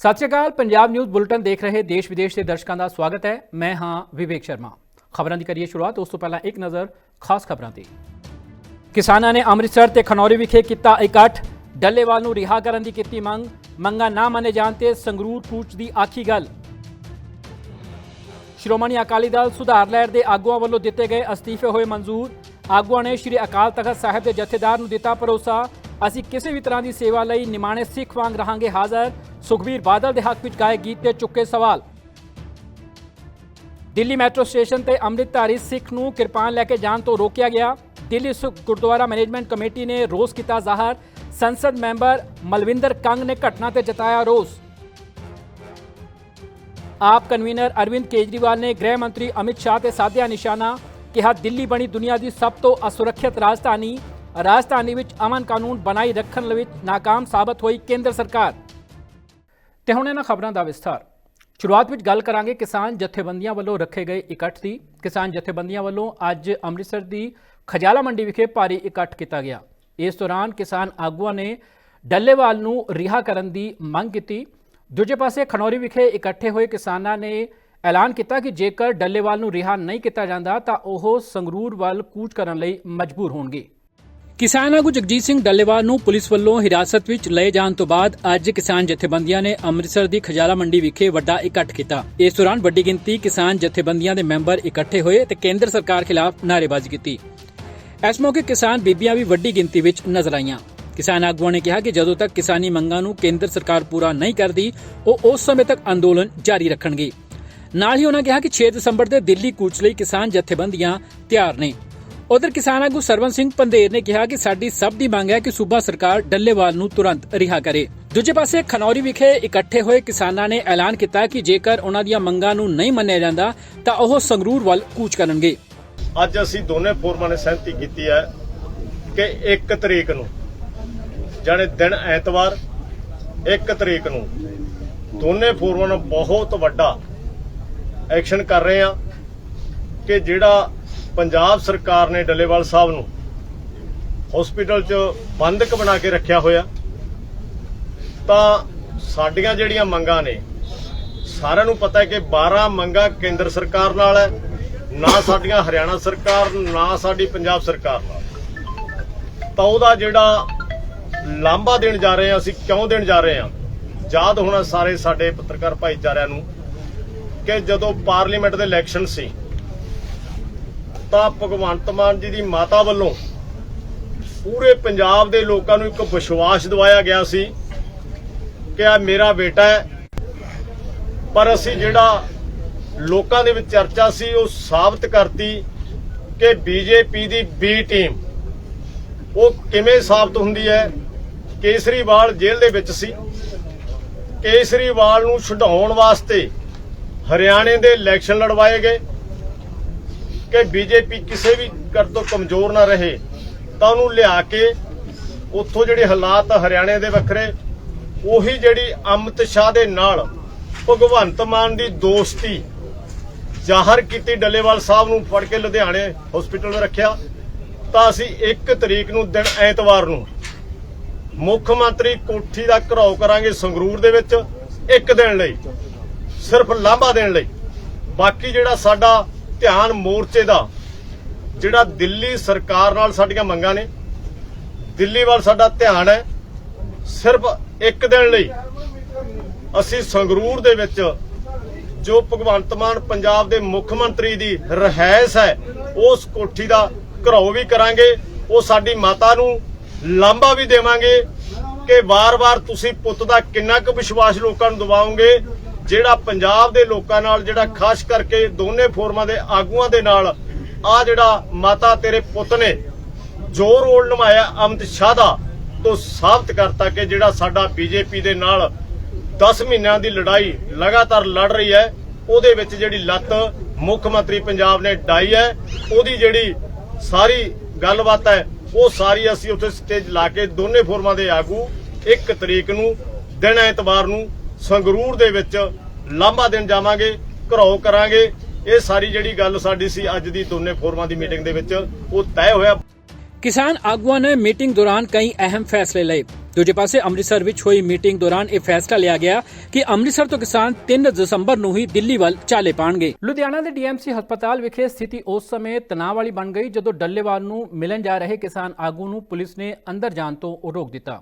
ਸਤਿ ਸ਼੍ਰੀ ਅਕਾਲ, ਪੰਜਾਬ ਨਿਊਜ਼ ਬੁਲਟਨ ਦੇਖ ਰਹੇ ਦੇਸ਼ ਵਿਦੇਸ਼ ਦੇ ਦਰਸ਼ਕਾਂ ਦਾ ਸਵਾਗਤ ਹੈ। ਮੈਂ ਹਾਂ ਵਿਵੇਕ ਸ਼ਰਮਾ। ਖਬਰਾਂ ਦੀ ਕਰੀਏ ਸ਼ੁਰੂਆਤ, ਉਸ ਤੋਂ ਪਹਿਲਾਂ ਇੱਕ ਨਜ਼ਰ ਖਾਸ ਖਬਰਾਂ ਤੇ। ਕਿਸਾਨਾਂ ਨੇ ਅੰਮ੍ਰਿਤਸਰ ਤੇ ਖਨੌਰੀ ਵਿਖੇ ਕੀਤਾ ਇਕੱਠ। ਡੱਲੇਵਾਲ ਨੂੰ ਰਿਹਾ ਕਰਨ ਦੀ ਕੀਤੀ ਮੰਗ। ਮੰਗਾਂ ਨਾ ਮੰਨੇ ਜਾਣ ਤੇ ਸੰਗਰੂਰ ਕੂਚ ਦੀ ਆਖੀ ਗੱਲ। ਸ਼੍ਰੋਮਣੀ ਅਕਾਲੀ ਦਲ ਸੁਧਾਰ ਲਹਿਰ ਦੇ ਆਗੂਆਂ ਵੱਲੋਂ ਦਿੱਤੇ ਗਏ ਅਸਤੀਫੇ ਹੋਏ ਮਨਜ਼ੂਰ। ਆਗੂਆਂ ਨੇ ਸ਼੍ਰੀ ਅਕਾਲ ਤਖਤ ਸਾਹਿਬ ਦੇ ਜਥੇਦਾਰ ਨੂੰ ਦਿੱਤਾ ਭਰੋਸਾ। ਅਸੀਂ ਕਿਸੇ ਵੀ ਤਰ੍ਹਾਂ ਦੀ ਸੇਵਾ ਲਈ ਨਿਮਾਣੇ ਸਿੱਖ ਵਾਂਗ ਰਹਾਂਗੇ ਹਾਜ਼ਰ। ਸੁਖਬੀਰ ਬਾਦਲ ਦੇ ਹੱਕ ਵਿੱਚ ਗਾਏ ਗੀਤ ਤੇ ਚੁੱਕੇ ਸਵਾਲ। ਦਿੱਲੀ ਮੈਟਰੋ ਸਟੇਸ਼ਨ ਤੇ ਅੰਮ੍ਰਿਤਧਾਰੀ ਸਿੱਖ ਨੂੰ ਕਿਰਪਾਨ ਲੈ ਕੇ ਜਾਣ ਤੋਂ ਰੋਕਿਆ ਗਿਆ। ਦਿੱਲੀ ਸਿੱਖ ਗੁਰਦੁਆਰਾ ਮੈਨੇਜਮੈਂਟ ਕਮੇਟੀ ਨੇ ਰੋਸ ਕੀਤਾ ਜ਼ਾਹਰ। ਸੰਸਦ ਮੈਂਬਰ ਮਲਵਿੰਦਰ ਕੰਗ ਨੇ ਘਟਨਾ ਤੇ ਜਤਾਇਆ ਰੋਸ। ਆਪ ਕਨਵੀਨਰ ਅਰਵਿੰਦ ਕੇਜਰੀਵਾਲ ਨੇ ਗ੍ਰਹਿ ਮੰਤਰੀ ਅਮਿਤ ਸ਼ਾਹ ਤੇ ਸਾਧਿਆ ਨਿਸ਼ਾਨਾ ਕਿਹਾ, ਦਿੱਲੀ ਬਣੀ ਦੁਨੀਆ ਦੀ ਸਭ ਤੋਂ ਅਸੁਰੱਖਿਅਤ ਰਾਜਧਾਨੀ ਰਾਜਧਾਨੀ ਵਿੱਚ ਅਮਨ ਕਾਨੂੰਨ ਬਣਾਈ ਰੱਖਣ ਵਿੱਚ ਨਾਕਾਮ ਸਾਬਤ ਹੋਈ ਕੇਂਦਰ ਸਰਕਾਰ। ਤੇ ਹੁਣ ਇਹਨਾਂ ਖਬਰਾਂ ਦਾ ਵਿਸਥਾਰ। ਸ਼ੁਰੂਆਤ ਵਿੱਚ ਗੱਲ ਕਰਾਂਗੇ ਕਿਸਾਨ ਜਥੇਬੰਦੀਆਂ ਵੱਲੋਂ ਰੱਖੇ ਗਏ ਇਕੱਠ ਦੀ। ਕਿਸਾਨ ਜਥੇਬੰਦੀਆਂ ਵੱਲੋਂ ਅੱਜ ਅੰਮ੍ਰਿਤਸਰ ਦੀ ਖਜਾਲਾ ਮੰਡੀ ਵਿਖੇ ਭਾਰੀ ਇਕੱਠ ਕੀਤਾ ਗਿਆ। ਇਸ ਦੌਰਾਨ ਕਿਸਾਨ ਆਗੂਆਂ ਨੇ ਡੱਲੇਵਾਲ ਨੂੰ ਰਿਹਾ ਕਰਨ ਦੀ ਮੰਗ ਕੀਤੀ। ਦੂਜੇ ਪਾਸੇ ਖਨੌਰੀ ਵਿਖੇ ਇਕੱਠੇ ਹੋਏ ਕਿਸਾਨਾਂ ਨੇ ਐਲਾਨ ਕੀਤਾ ਕਿ ਜੇਕਰ ਡੱਲੇਵਾਲ ਨੂੰ ਰਿਹਾ ਨਹੀਂ ਕੀਤਾ ਜਾਂਦਾ ਤਾਂ ਉਹ ਸੰਗਰੂਰ ਵੱਲ ਕੂਚ ਕਰਨ ਲਈ ਮਜਬੂਰ ਹੋਣਗੇ। ਕਿਸਾਨ ਆਗੂ ਜਗਜੀਤ ਸਿੰਘ ਡੱਲੇਵਾਲ ਨੂੰ ਪੁਲਿਸ ਵੱਲੋਂ ਹਿਰਾਸਤ ਵਿੱਚ ਲਏ ਜਾਣ ਤੋਂ ਬਾਅਦ ਅੱਜ ਕਿਸਾਨ ਜਥੇਬੰਦੀਆਂ ਨੇ ਅੰਮ੍ਰਿਤਸਰ ਦੀ ਖਜਾਲਾ ਮੰਡੀ ਵਿਖੇ ਵੱਡਾ ਇਕੱਠ ਕੀਤਾ। ਇਸ ਦੌਰਾਨ ਵੱਡੀ ਗਿਣਤੀ ਕਿਸਾਨ ਜਥੇਬੰਦੀਆਂ ਦੇ ਮੈਂਬਰ ਇਕੱਠੇ ਹੋਏ ਤੇ ਕੇਂਦਰ ਸਰਕਾਰ ਖਿਲਾਫ ਨਾਅਰੇਬਾਜ਼ੀ ਕੀਤੀ। ਇਸ ਮੌਕੇ ਕਿਸਾਨ ਬੀਬੀਆਂ ਵੀ ਵੱਡੀ ਗਿਣਤੀ ਵਿੱਚ ਨਜ਼ਰ ਆਈਆਂ। ਕਿਸਾਨ ਆਗੂਆਂ ਨੇ ਕਿਹਾ ਕਿ ਜਦੋਂ ਤੱਕ ਕਿਸਾਨੀ ਮੰਗਾਂ ਨੂੰ ਕੇਂਦਰ ਸਰਕਾਰ ਪੂਰਾ ਨਹੀਂ ਕਰਦੀ, ਉਹ ਉਸ ਸਮੇਂ ਤੱਕ ਅੰਦੋਲਨ ਜਾਰੀ ਰੱਖਣਗੇ। ਨਾਲ ਹੀ ਉਹਨਾਂ ਕਿਹਾ ਕਿ 6 ਦਸੰਬਰ ਦੇ ਦਿੱਲੀ ਕੂਚ ਲਈ ਕਿਸਾਨ ਜਥੇਬੰਦੀਆਂ ਤਿਆਰ ਨੇ। ਉਧਰ ਕਿਸਾਨ ਆਗੂ ਸਰਵਨ ਸਿੰਘ ਪੰਦੇਰ ਨੇ ਕਿਹਾ ਕਿ ਸਾਡੀ ਸਭ ਦੀ ਮੰਗ ਹੈ ਕਿ ਸੂਬਾ ਸਰਕਾਰ ਡੱਲੇਵਾਲ ਨੂੰ ਤੁਰੰਤ ਰਿਹਾ ਕਰੇ। ਦੂਜੇ ਪਾਸੇ ਖਨੌਰੀ ਵਿਖੇ ਇਕੱਠੇ ਹੋਏ ਕਿਸਾਨਾਂ ਨੇ ਐਲਾਨ ਕੀਤਾ ਕਿ ਜੇਕਰ ਉਹਨਾਂ ਦੀਆਂ ਮੰਗਾਂ ਨੂੰ ਨਹੀਂ ਮੰਨਿਆ ਜਾਂਦਾ, ਤਾਂ ਉਹ ਸੰਗਰੂਰ ਵੱਲ ਕੂਚ ਕਰਨਗੇ। ਅੱਜ ਅਸੀਂ ਦੋਨੇ ਫੋਰਮਾਂ ਨੇ ਸਹਿਮਤੀ ਕੀਤੀ ਹੈ ਕਿ 1 ਤਰੀਕ ਨੂੰ, ਜਾਣੇ ਦਿਨ ਐਤਵਾਰ 1 ਤਰੀਕ ਨੂੰ ਦੋਨੇ ਫੋਰਮਾਂ ਨੂੰ ਬਹੁਤ ਵੱਡਾ ਐਕਸ਼ਨ ਕਰ ਰਹੇ ਆ ਕਿ ਜਿਹੜਾ ਪੰਜਾਬ ਸਰਕਾਰ ਨੇ ਡੱਲੇਵਾਲ ਸਾਹਿਬ ਨੂੰ ਹਸਪੀਟਲ 'ਚ ਬੰਦਕ ਬਣਾ ਕੇ ਰੱਖਿਆ ਹੋਇਆ। ਤਾਂ ਸਾਡੀਆਂ ਜਿਹੜੀਆਂ ਮੰਗਾਂ ਨੇ, ਸਾਰਿਆਂ ਨੂੰ ਪਤਾ ਹੈ ਕਿ 12 ਮੰਗਾਂ ਕੇਂਦਰ ਸਰਕਾਰ ਨਾਲ ਹੈ, ਨਾ ਸਾਡੀਆਂ ਹਰਿਆਣਾ ਸਰਕਾਰ, ਨਾ ਸਾਡੀ ਪੰਜਾਬ ਸਰਕਾਰ ਨਾਲ। ਤਾਂ ਉਹਦਾ ਜਿਹੜਾ ਲਾਂਭਾ ਦੇਣ ਜਾ ਰਹੇ ਹਾਂ, ਅਸੀਂ ਕਿਉਂ ਦੇਣ ਜਾ ਰਹੇ ਹਾਂ? ਯਾਦ ਹੋਣਾ ਸਾਰੇ ਸਾਡੇ ਪੱਤਰਕਾਰ ਭਾਈਚਾਰਿਆਂ ਨੂੰ ਕਿ ਜਦੋਂ ਪਾਰਲੀਮੈਂਟ ਦੇ ਇਲੈਕਸ਼ਨ ਸੀ ਤਾਂ ਭਗਵੰਤ ਮਾਨ ਜੀ ਦੀ ਮਾਤਾ ਵੱਲੋਂ ਪੂਰੇ ਪੰਜਾਬ ਦੇ ਲੋਕਾਂ ਨੂੰ ਇੱਕ ਵਿਸ਼ਵਾਸ ਦਿਵਾਇਆ ਗਿਆ ਸੀ ਕਿ ਆ ਮੇਰਾ ਬੇਟਾ ਹੈ। ਪਰ ਅਸੀਂ ਜਿਹੜਾ ਲੋਕਾਂ ਦੇ ਵਿੱਚ ਚਰਚਾ ਸੀ, ਉਹ ਸਾਬਤ ਕਰਤੀ ਕਿ ਬੀਜੇਪੀ ਦੀ ਬੀ ਟੀਮ ਉਹ ਕਿਵੇਂ ਸਾਬਤ ਹੁੰਦੀ ਹੈ? ਕੇਸਰੀਵਾਲ ਜੇਲ੍ਹ ਦੇ ਵਿੱਚ ਸੀ। ਕੇਸਰੀਵਾਲ ਨੂੰ ਛਡਾਉਣ ਵਾਸਤੇ ਹਰਿਆਣੇ ਦੇ ਇਲੈਕਸ਼ਨ ਲੜਵਾਏ ਗਏ। ਕਿ ਬੀਜੇਪੀ ਕਿਸੇ ਵੀ ਕਰ ਤੋਂ ਕਮਜ਼ੋਰ ਨਾ ਰਹੇ, ਤਾਂ ਉਹਨੂੰ ਲਿਆ ਕੇ ਉੱਥੋਂ ਜਿਹੜੇ ਹਾਲਾਤ ਹਰਿਆਣੇ ਦੇ ਵੱਖਰੇ, ਉਹੀ ਜਿਹੜੀ ਅਮਿਤ ਸ਼ਾਹ ਦੇ ਨਾਲ ਭਗਵੰਤ ਮਾਨ ਦੀ ਦੋਸਤੀ ਜ਼ਾਹਰ ਕੀਤੀ ਡੱਲੇਵਾਲ ਸਾਹਿਬ ਨੂੰ ਫੜ ਕੇ ਲੁਧਿਆਣੇ ਹਸਪੀਟਲ ਵਿੱਚ ਰੱਖਿਆ, ਤਾਂ ਅਸੀਂ 1 ਤਰੀਕ ਨੂੰ ਦਿਨ ਐਤਵਾਰ ਨੂੰ ਮੁੱਖ ਮੰਤਰੀ ਕੋਠੀ ਦਾ ਘਰਾਓ ਕਰਾਂਗੇ ਸੰਗਰੂਰ ਦੇ ਵਿੱਚ, ਇੱਕ ਦਿਨ ਲਈ, ਸਿਰਫ ਲਾਂਭਾ ਦੇਣ ਲਈ। ਬਾਕੀ ਜਿਹੜਾ ਸਾਡਾ ਧਿਆਨ ਮੋਰਚੇ ਦਾ, ਜਿਹੜਾ ਦਿੱਲੀ ਸਰਕਾਰ ਨਾਲ ਸਾਡੀਆਂ ਮੰਗਾਂ ਨੇ, ਦਿੱਲੀ ਵੱਲ ਸਾਡਾ ਧਿਆਨ ਹੈ, ਸਿਰਫ ਇੱਕ ਦਿਨ ਲਈ ਅਸੀਂ ਸੰਗਰੂਰ ਦੇ ਵਿੱਚ, ਜੋ ਭਗਵੰਤ ਮਾਨ ਪੰਜਾਬ ਦੇ ਮੁੱਖ ਮੰਤਰੀ ਦੀ ਰਹਿਸ ਹੈ, ਉਸ ਕੋਠੀ ਦਾ ਘਰਾਓ ਵੀ ਕਰਾਂਗੇ, ਉਹ ਸਾਡੀ ਮਾਤਾ ਨੂੰ ਲਾਂਭਾ ਵੀ ਦੇਵਾਂਗੇ ਕਿ ਵਾਰ-ਵਾਰ ਤੁਸੀਂ ਪੁੱਤ ਦਾ ਕਿੰਨਾ ਕੁ ਵਿਸ਼ਵਾਸ ਲੋਕਾਂ ਨੂੰ ਦਿਵਾਓਗੇ ਜਿਹੜਾ ਪੰਜਾਬ ਦੇ ਲੋਕਾਂ ਨਾਲ ਜਿਹੜਾ ਖਾਸ ਕਰਕੇ ਦੋਨੇ ਫੋਰਮਾਂ ਦੇ ਆਗੂਆਂ ਦੇ ਨਾਲ ਆ ਜਿਹੜਾ ਮਾਤਾ ਤੇਰੇ ਪੁੱਤ ਨੇ ਜੋ ਰੋਲ ਨਿਭਾਇਆ ਅਮਿਤ ਸ਼ਾਹ ਦਾ ਤੋਂ ਸਾਬਤ ਕਰਤਾ ਕਿ ਜਿਹੜਾ ਸਾਡਾ ਬੀਜੇਪੀ ਦੇ ਨਾਲ 10 ਮਹੀਨਿਆਂ ਦੀ ਲੜਾਈ ਲਗਾਤਾਰ ਲੜ ਰਹੀ ਹੈ, ਉਹਦੇ ਵਿੱਚ ਜਿਹੜੀ ਲੱਤ ਮੁੱਖ ਮੰਤਰੀ ਪੰਜਾਬ ਨੇ ਡਾਈ ਹੈ, ਉਹਦੀ ਜਿਹੜੀ ਸਾਰੀ ਗੱਲਬਾਤ ਹੈ, ਉਹ ਸਾਰੀ ਅਸੀਂ ਉੱਥੇ ਸਟੇਜ ਲਾ ਕੇ ਦੋਨੇ ਫੋਰਮਾਂ ਦੇ ਆਗੂ 1 ਤਰੀਕ ਨੂੰ, ਦਿਨ ਐਤਵਾਰ ਨੂੰ ਸੰਗਰੂਰ ਦੇ ਵਿੱਚ ਲਾਂਭਾ ਦੇਣ ਜਾਵਾਂਗੇ ਘਰੋ ਕਰਾਂਗੇ। ਇਹ ਸਾਰੀ ਜਿਹੜੀ ਗੱਲ ਸਾਡੀ ਸੀ ਅੱਜ ਦੀ ਦੋਨੇ ਫੋਰਮਾਂ ਦੀ ਮੀਟਿੰਗ ਦੇ ਵਿੱਚ ਉਹ ਤੈਅ ਹੋਇਆ। ਕਿਸਾਨ ਆਗੂਆਂ ਨੇ ਮੀਟਿੰਗ ਦੌਰਾਨ ਕਈ ਅਹਿਮ ਫੈਸਲੇ ਲਏ। ਦੂਜੇ ਪਾਸੇ ਅੰਮ੍ਰਿਤਸਰ ਵਿੱਚ ਹੋਈ ਮੀਟਿੰਗ ਦੌਰਾਨ ਇਹ ਫੈਸਲਾ ਲਿਆ ਗਿਆ ਕਿ ਅੰਮ੍ਰਿਤਸਰ ਤੋਂ ਕਿਸਾਨ 3 ਦਸੰਬਰ ਨੂੰ ਹੀ ਦਿੱਲੀ ਵੱਲ ਚਾਲੇ ਪਾਣਗੇ। ਲੁਧਿਆਣਾ ਦੇ ਡੀਐਮਸੀ ਹਸਪਤਾਲ ਵਿਖੇ ਸਥਿਤੀ ਉਸ ਸਮੇਂ ਤਣਾਅ ਵਾਲੀ ਬਣ ਗਈ ਜਦੋਂ ਡੱਲੇਵਾਲ ਨੂੰ ਮਿਲਣ ਜਾ ਰਹੇ ਕਿਸਾਨ ਆਗੂ ਨੂੰ ਪੁਲਿਸ ਨੇ ਅੰਦਰ ਜਾਣ ਤੋਂ ਰੋਕ ਦਿੱਤਾ।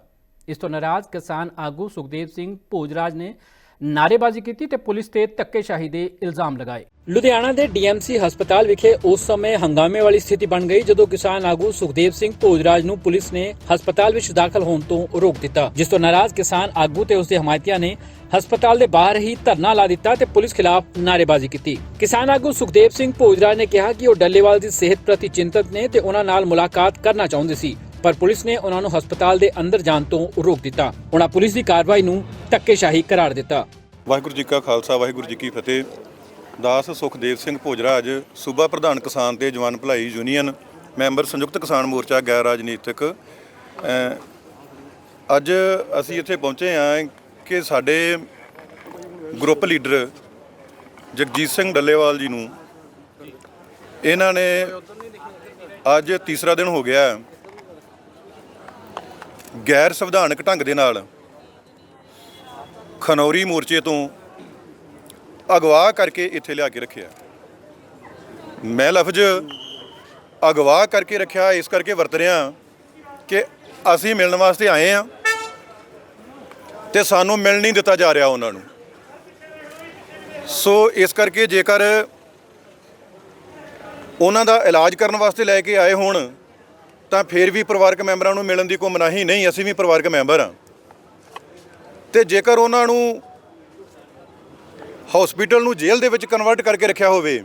ਇਸ ਤੋਂ ਨਾਰਾਜ਼ ਕਿਸਾਨ ਆਗੂ ਸੁਖਦੇਵ ਸਿੰਘ ਭੋਜਰਾਜ ਨੇ ਨਾਰੇਬਾਜ਼ੀ ਕੀਤੀ ਤੇ ਪੁਲਿਸ ਤੇ ਧੱਕੇਸ਼ਾਹੀ ਦੇ ਇਲਜ਼ਾਮ ਲਗਾਏ। ਲੁਧਿਆਣਾ ਦੇ ਡੀਐਮਸੀ ਹਸਪਤਾਲ ਵਿਖੇ ਉਸ ਸਮੇਂ ਹੰਗਾਮੇ ਵਾਲੀ ਸਥਿਤੀ ਬਣ ਗਈ, ਜਦੋਂ ਕਿਸਾਨ ਆਗੂ ਸੁਖਦੇਵ ਸਿੰਘ ਭੋਜਰਾਜ ਨੂੰ ਪੁਲਿਸ ਨੇ ਹਸਪਤਾਲ ਵਿੱਚ ਦਾਖਲ ਹੋਣ ਤੋਂ ਰੋਕ ਦਿੱਤਾ। ਜਿਸ ਤੋਂ ਨਾਰਾਜ਼ ਕਿਸਾਨ ਆਗੂ ਤੇ ਉਸਦੇ ਹਮਾਇਤੀਆਂ ਨੇ ਹਸਪਤਾਲ ਦੇ ਬਾਹਰ ਹੀ ਧਰਨਾ ਲਾ ਦਿੱਤਾ ਤੇ ਪੁਲਿਸ ਖਿਲਾਫ ਨਾਰੇਬਾਜ਼ੀ ਕੀਤੀ। ਕਿਸਾਨ ਆਗੂ ਸੁਖਦੇਵ ਸਿੰਘ ਭੋਜਰਾਜ ਨੇ ਕਿਹਾ ਕਿ ਉਹ ਡੱਲੇਵਾਲ ਦੀ ਸਿਹਤ ਪ੍ਰਤੀ ਚਿੰਤਤ ਨੇ ਤੇ ਉਹਨਾਂ ਨਾਲ ਮੁਲਾਕਾਤ ਕਰਨਾ ਚਾਹੁੰਦੇ ਸੀ। ਪਰ ਪੁਲਿਸ ਨੇ ਉਹਨਾਂ ਨੂੰ ਹਸਪਤਾਲ ਦੇ ਅੰਦਰ ਜਾਣ ਤੋਂ ਰੋਕ ਦਿੱਤਾ। ਉਹਨਾਂ ਪੁਲਿਸ ਦੀ ਕਾਰਵਾਈ ਨੂੰ ਧੱਕੇਸ਼ਾਹੀ ਕਰਾਰ ਦਿੱਤਾ। ਵਾਹਿਗੁਰੂ ਜੀ ਕਾ ਖਾਲਸਾ, ਵਾਹਿਗੁਰੂ ਜੀ ਕੀ ਫਤਿਹ। ਦਾਸ ਸੁਖਦੇਵ ਸਿੰਘ ਭੋਜਰਾ ਅੱਜ ਸੂਬਾ ਪ੍ਰਧਾਨ ਕਿਸਾਨ ਤੇ ਜਵਾਨ ਭਲਾਈ ਯੂਨੀਅਨ ਮੈਂਬਰ ਸੰਯੁਕਤ ਕਿਸਾਨ ਮੋਰਚਾ, ਗੈਰ ਰਾਜਨੀਤਿਕ। ਅੱਜ ਅਸੀਂ ਇੱਥੇ ਪਹੁੰਚੇ ਹਾਂ ਕਿ ਸਾਡੇ ਗਰੁੱਪ ਲੀਡਰ ਜਗਜੀਤ ਸਿੰਘ ਡੱਲੇਵਾਲ ਜੀ ਨੂੰ। ਇਹਨਾਂ ਨੇ ਅੱਜ ਤੀਸਰਾ ਦਿਨ ਹੋ ਗਿਆ ਗੈਰ ਸੰਵਿਧਾਨਕ ਢੰਗ ਦੇ ਨਾਲ ਖਨੌਰੀ ਮੋਰਚੇ ਤੋਂ ਅਗਵਾ ਕਰਕੇ ਇੱਥੇ ਲਿਆ ਕੇ ਰੱਖਿਆ। ਮੈਂ ਲਫ਼ਜ਼ ਅਗਵਾ ਕਰਕੇ ਰੱਖਿਆ, ਇਸ ਕਰਕੇ ਵਰਤ ਰਿਹਾ ਕਿ ਅਸੀਂ ਮਿਲਣ ਵਾਸਤੇ ਆਏ ਆ ਤੇ ਸਾਨੂੰ ਮਿਲ ਨਹੀਂ ਦਿੱਤਾ ਜਾ ਰਿਹਾ ਉਹਨਾਂ ਨੂੰ। ਸੋ ਇਸ ਕਰਕੇ ਜੇਕਰ ਉਹਨਾਂ ਦਾ ਇਲਾਜ ਕਰਨ ਵਾਸਤੇ ਲੈ ਕੇ ਆਏ ਹੋਣ ਤਾਂ ਫਿਰ ਵੀ ਪਰਿਵਾਰਕ ਮੈਂਬਰਾਂ ਨੂੰ ਮਿਲਣ ਦੀ ਕੋਈ ਮਨਾਹੀ ਨਹੀਂ, ਅਸੀਂ ਵੀ ਪਰਿਵਾਰਕ ਮੈਂਬਰ ਹਾਂ। ਤੇ ਜੇਕਰ ਉਹਨਾਂ ਨੂੰ ਹਸਪੀਟਲ ਨੂੰ ਜੇਲ੍ਹ ਦੇ ਵਿੱਚ ਕਨਵਰਟ ਕਰਕੇ ਰੱਖਿਆ ਹੋਵੇ,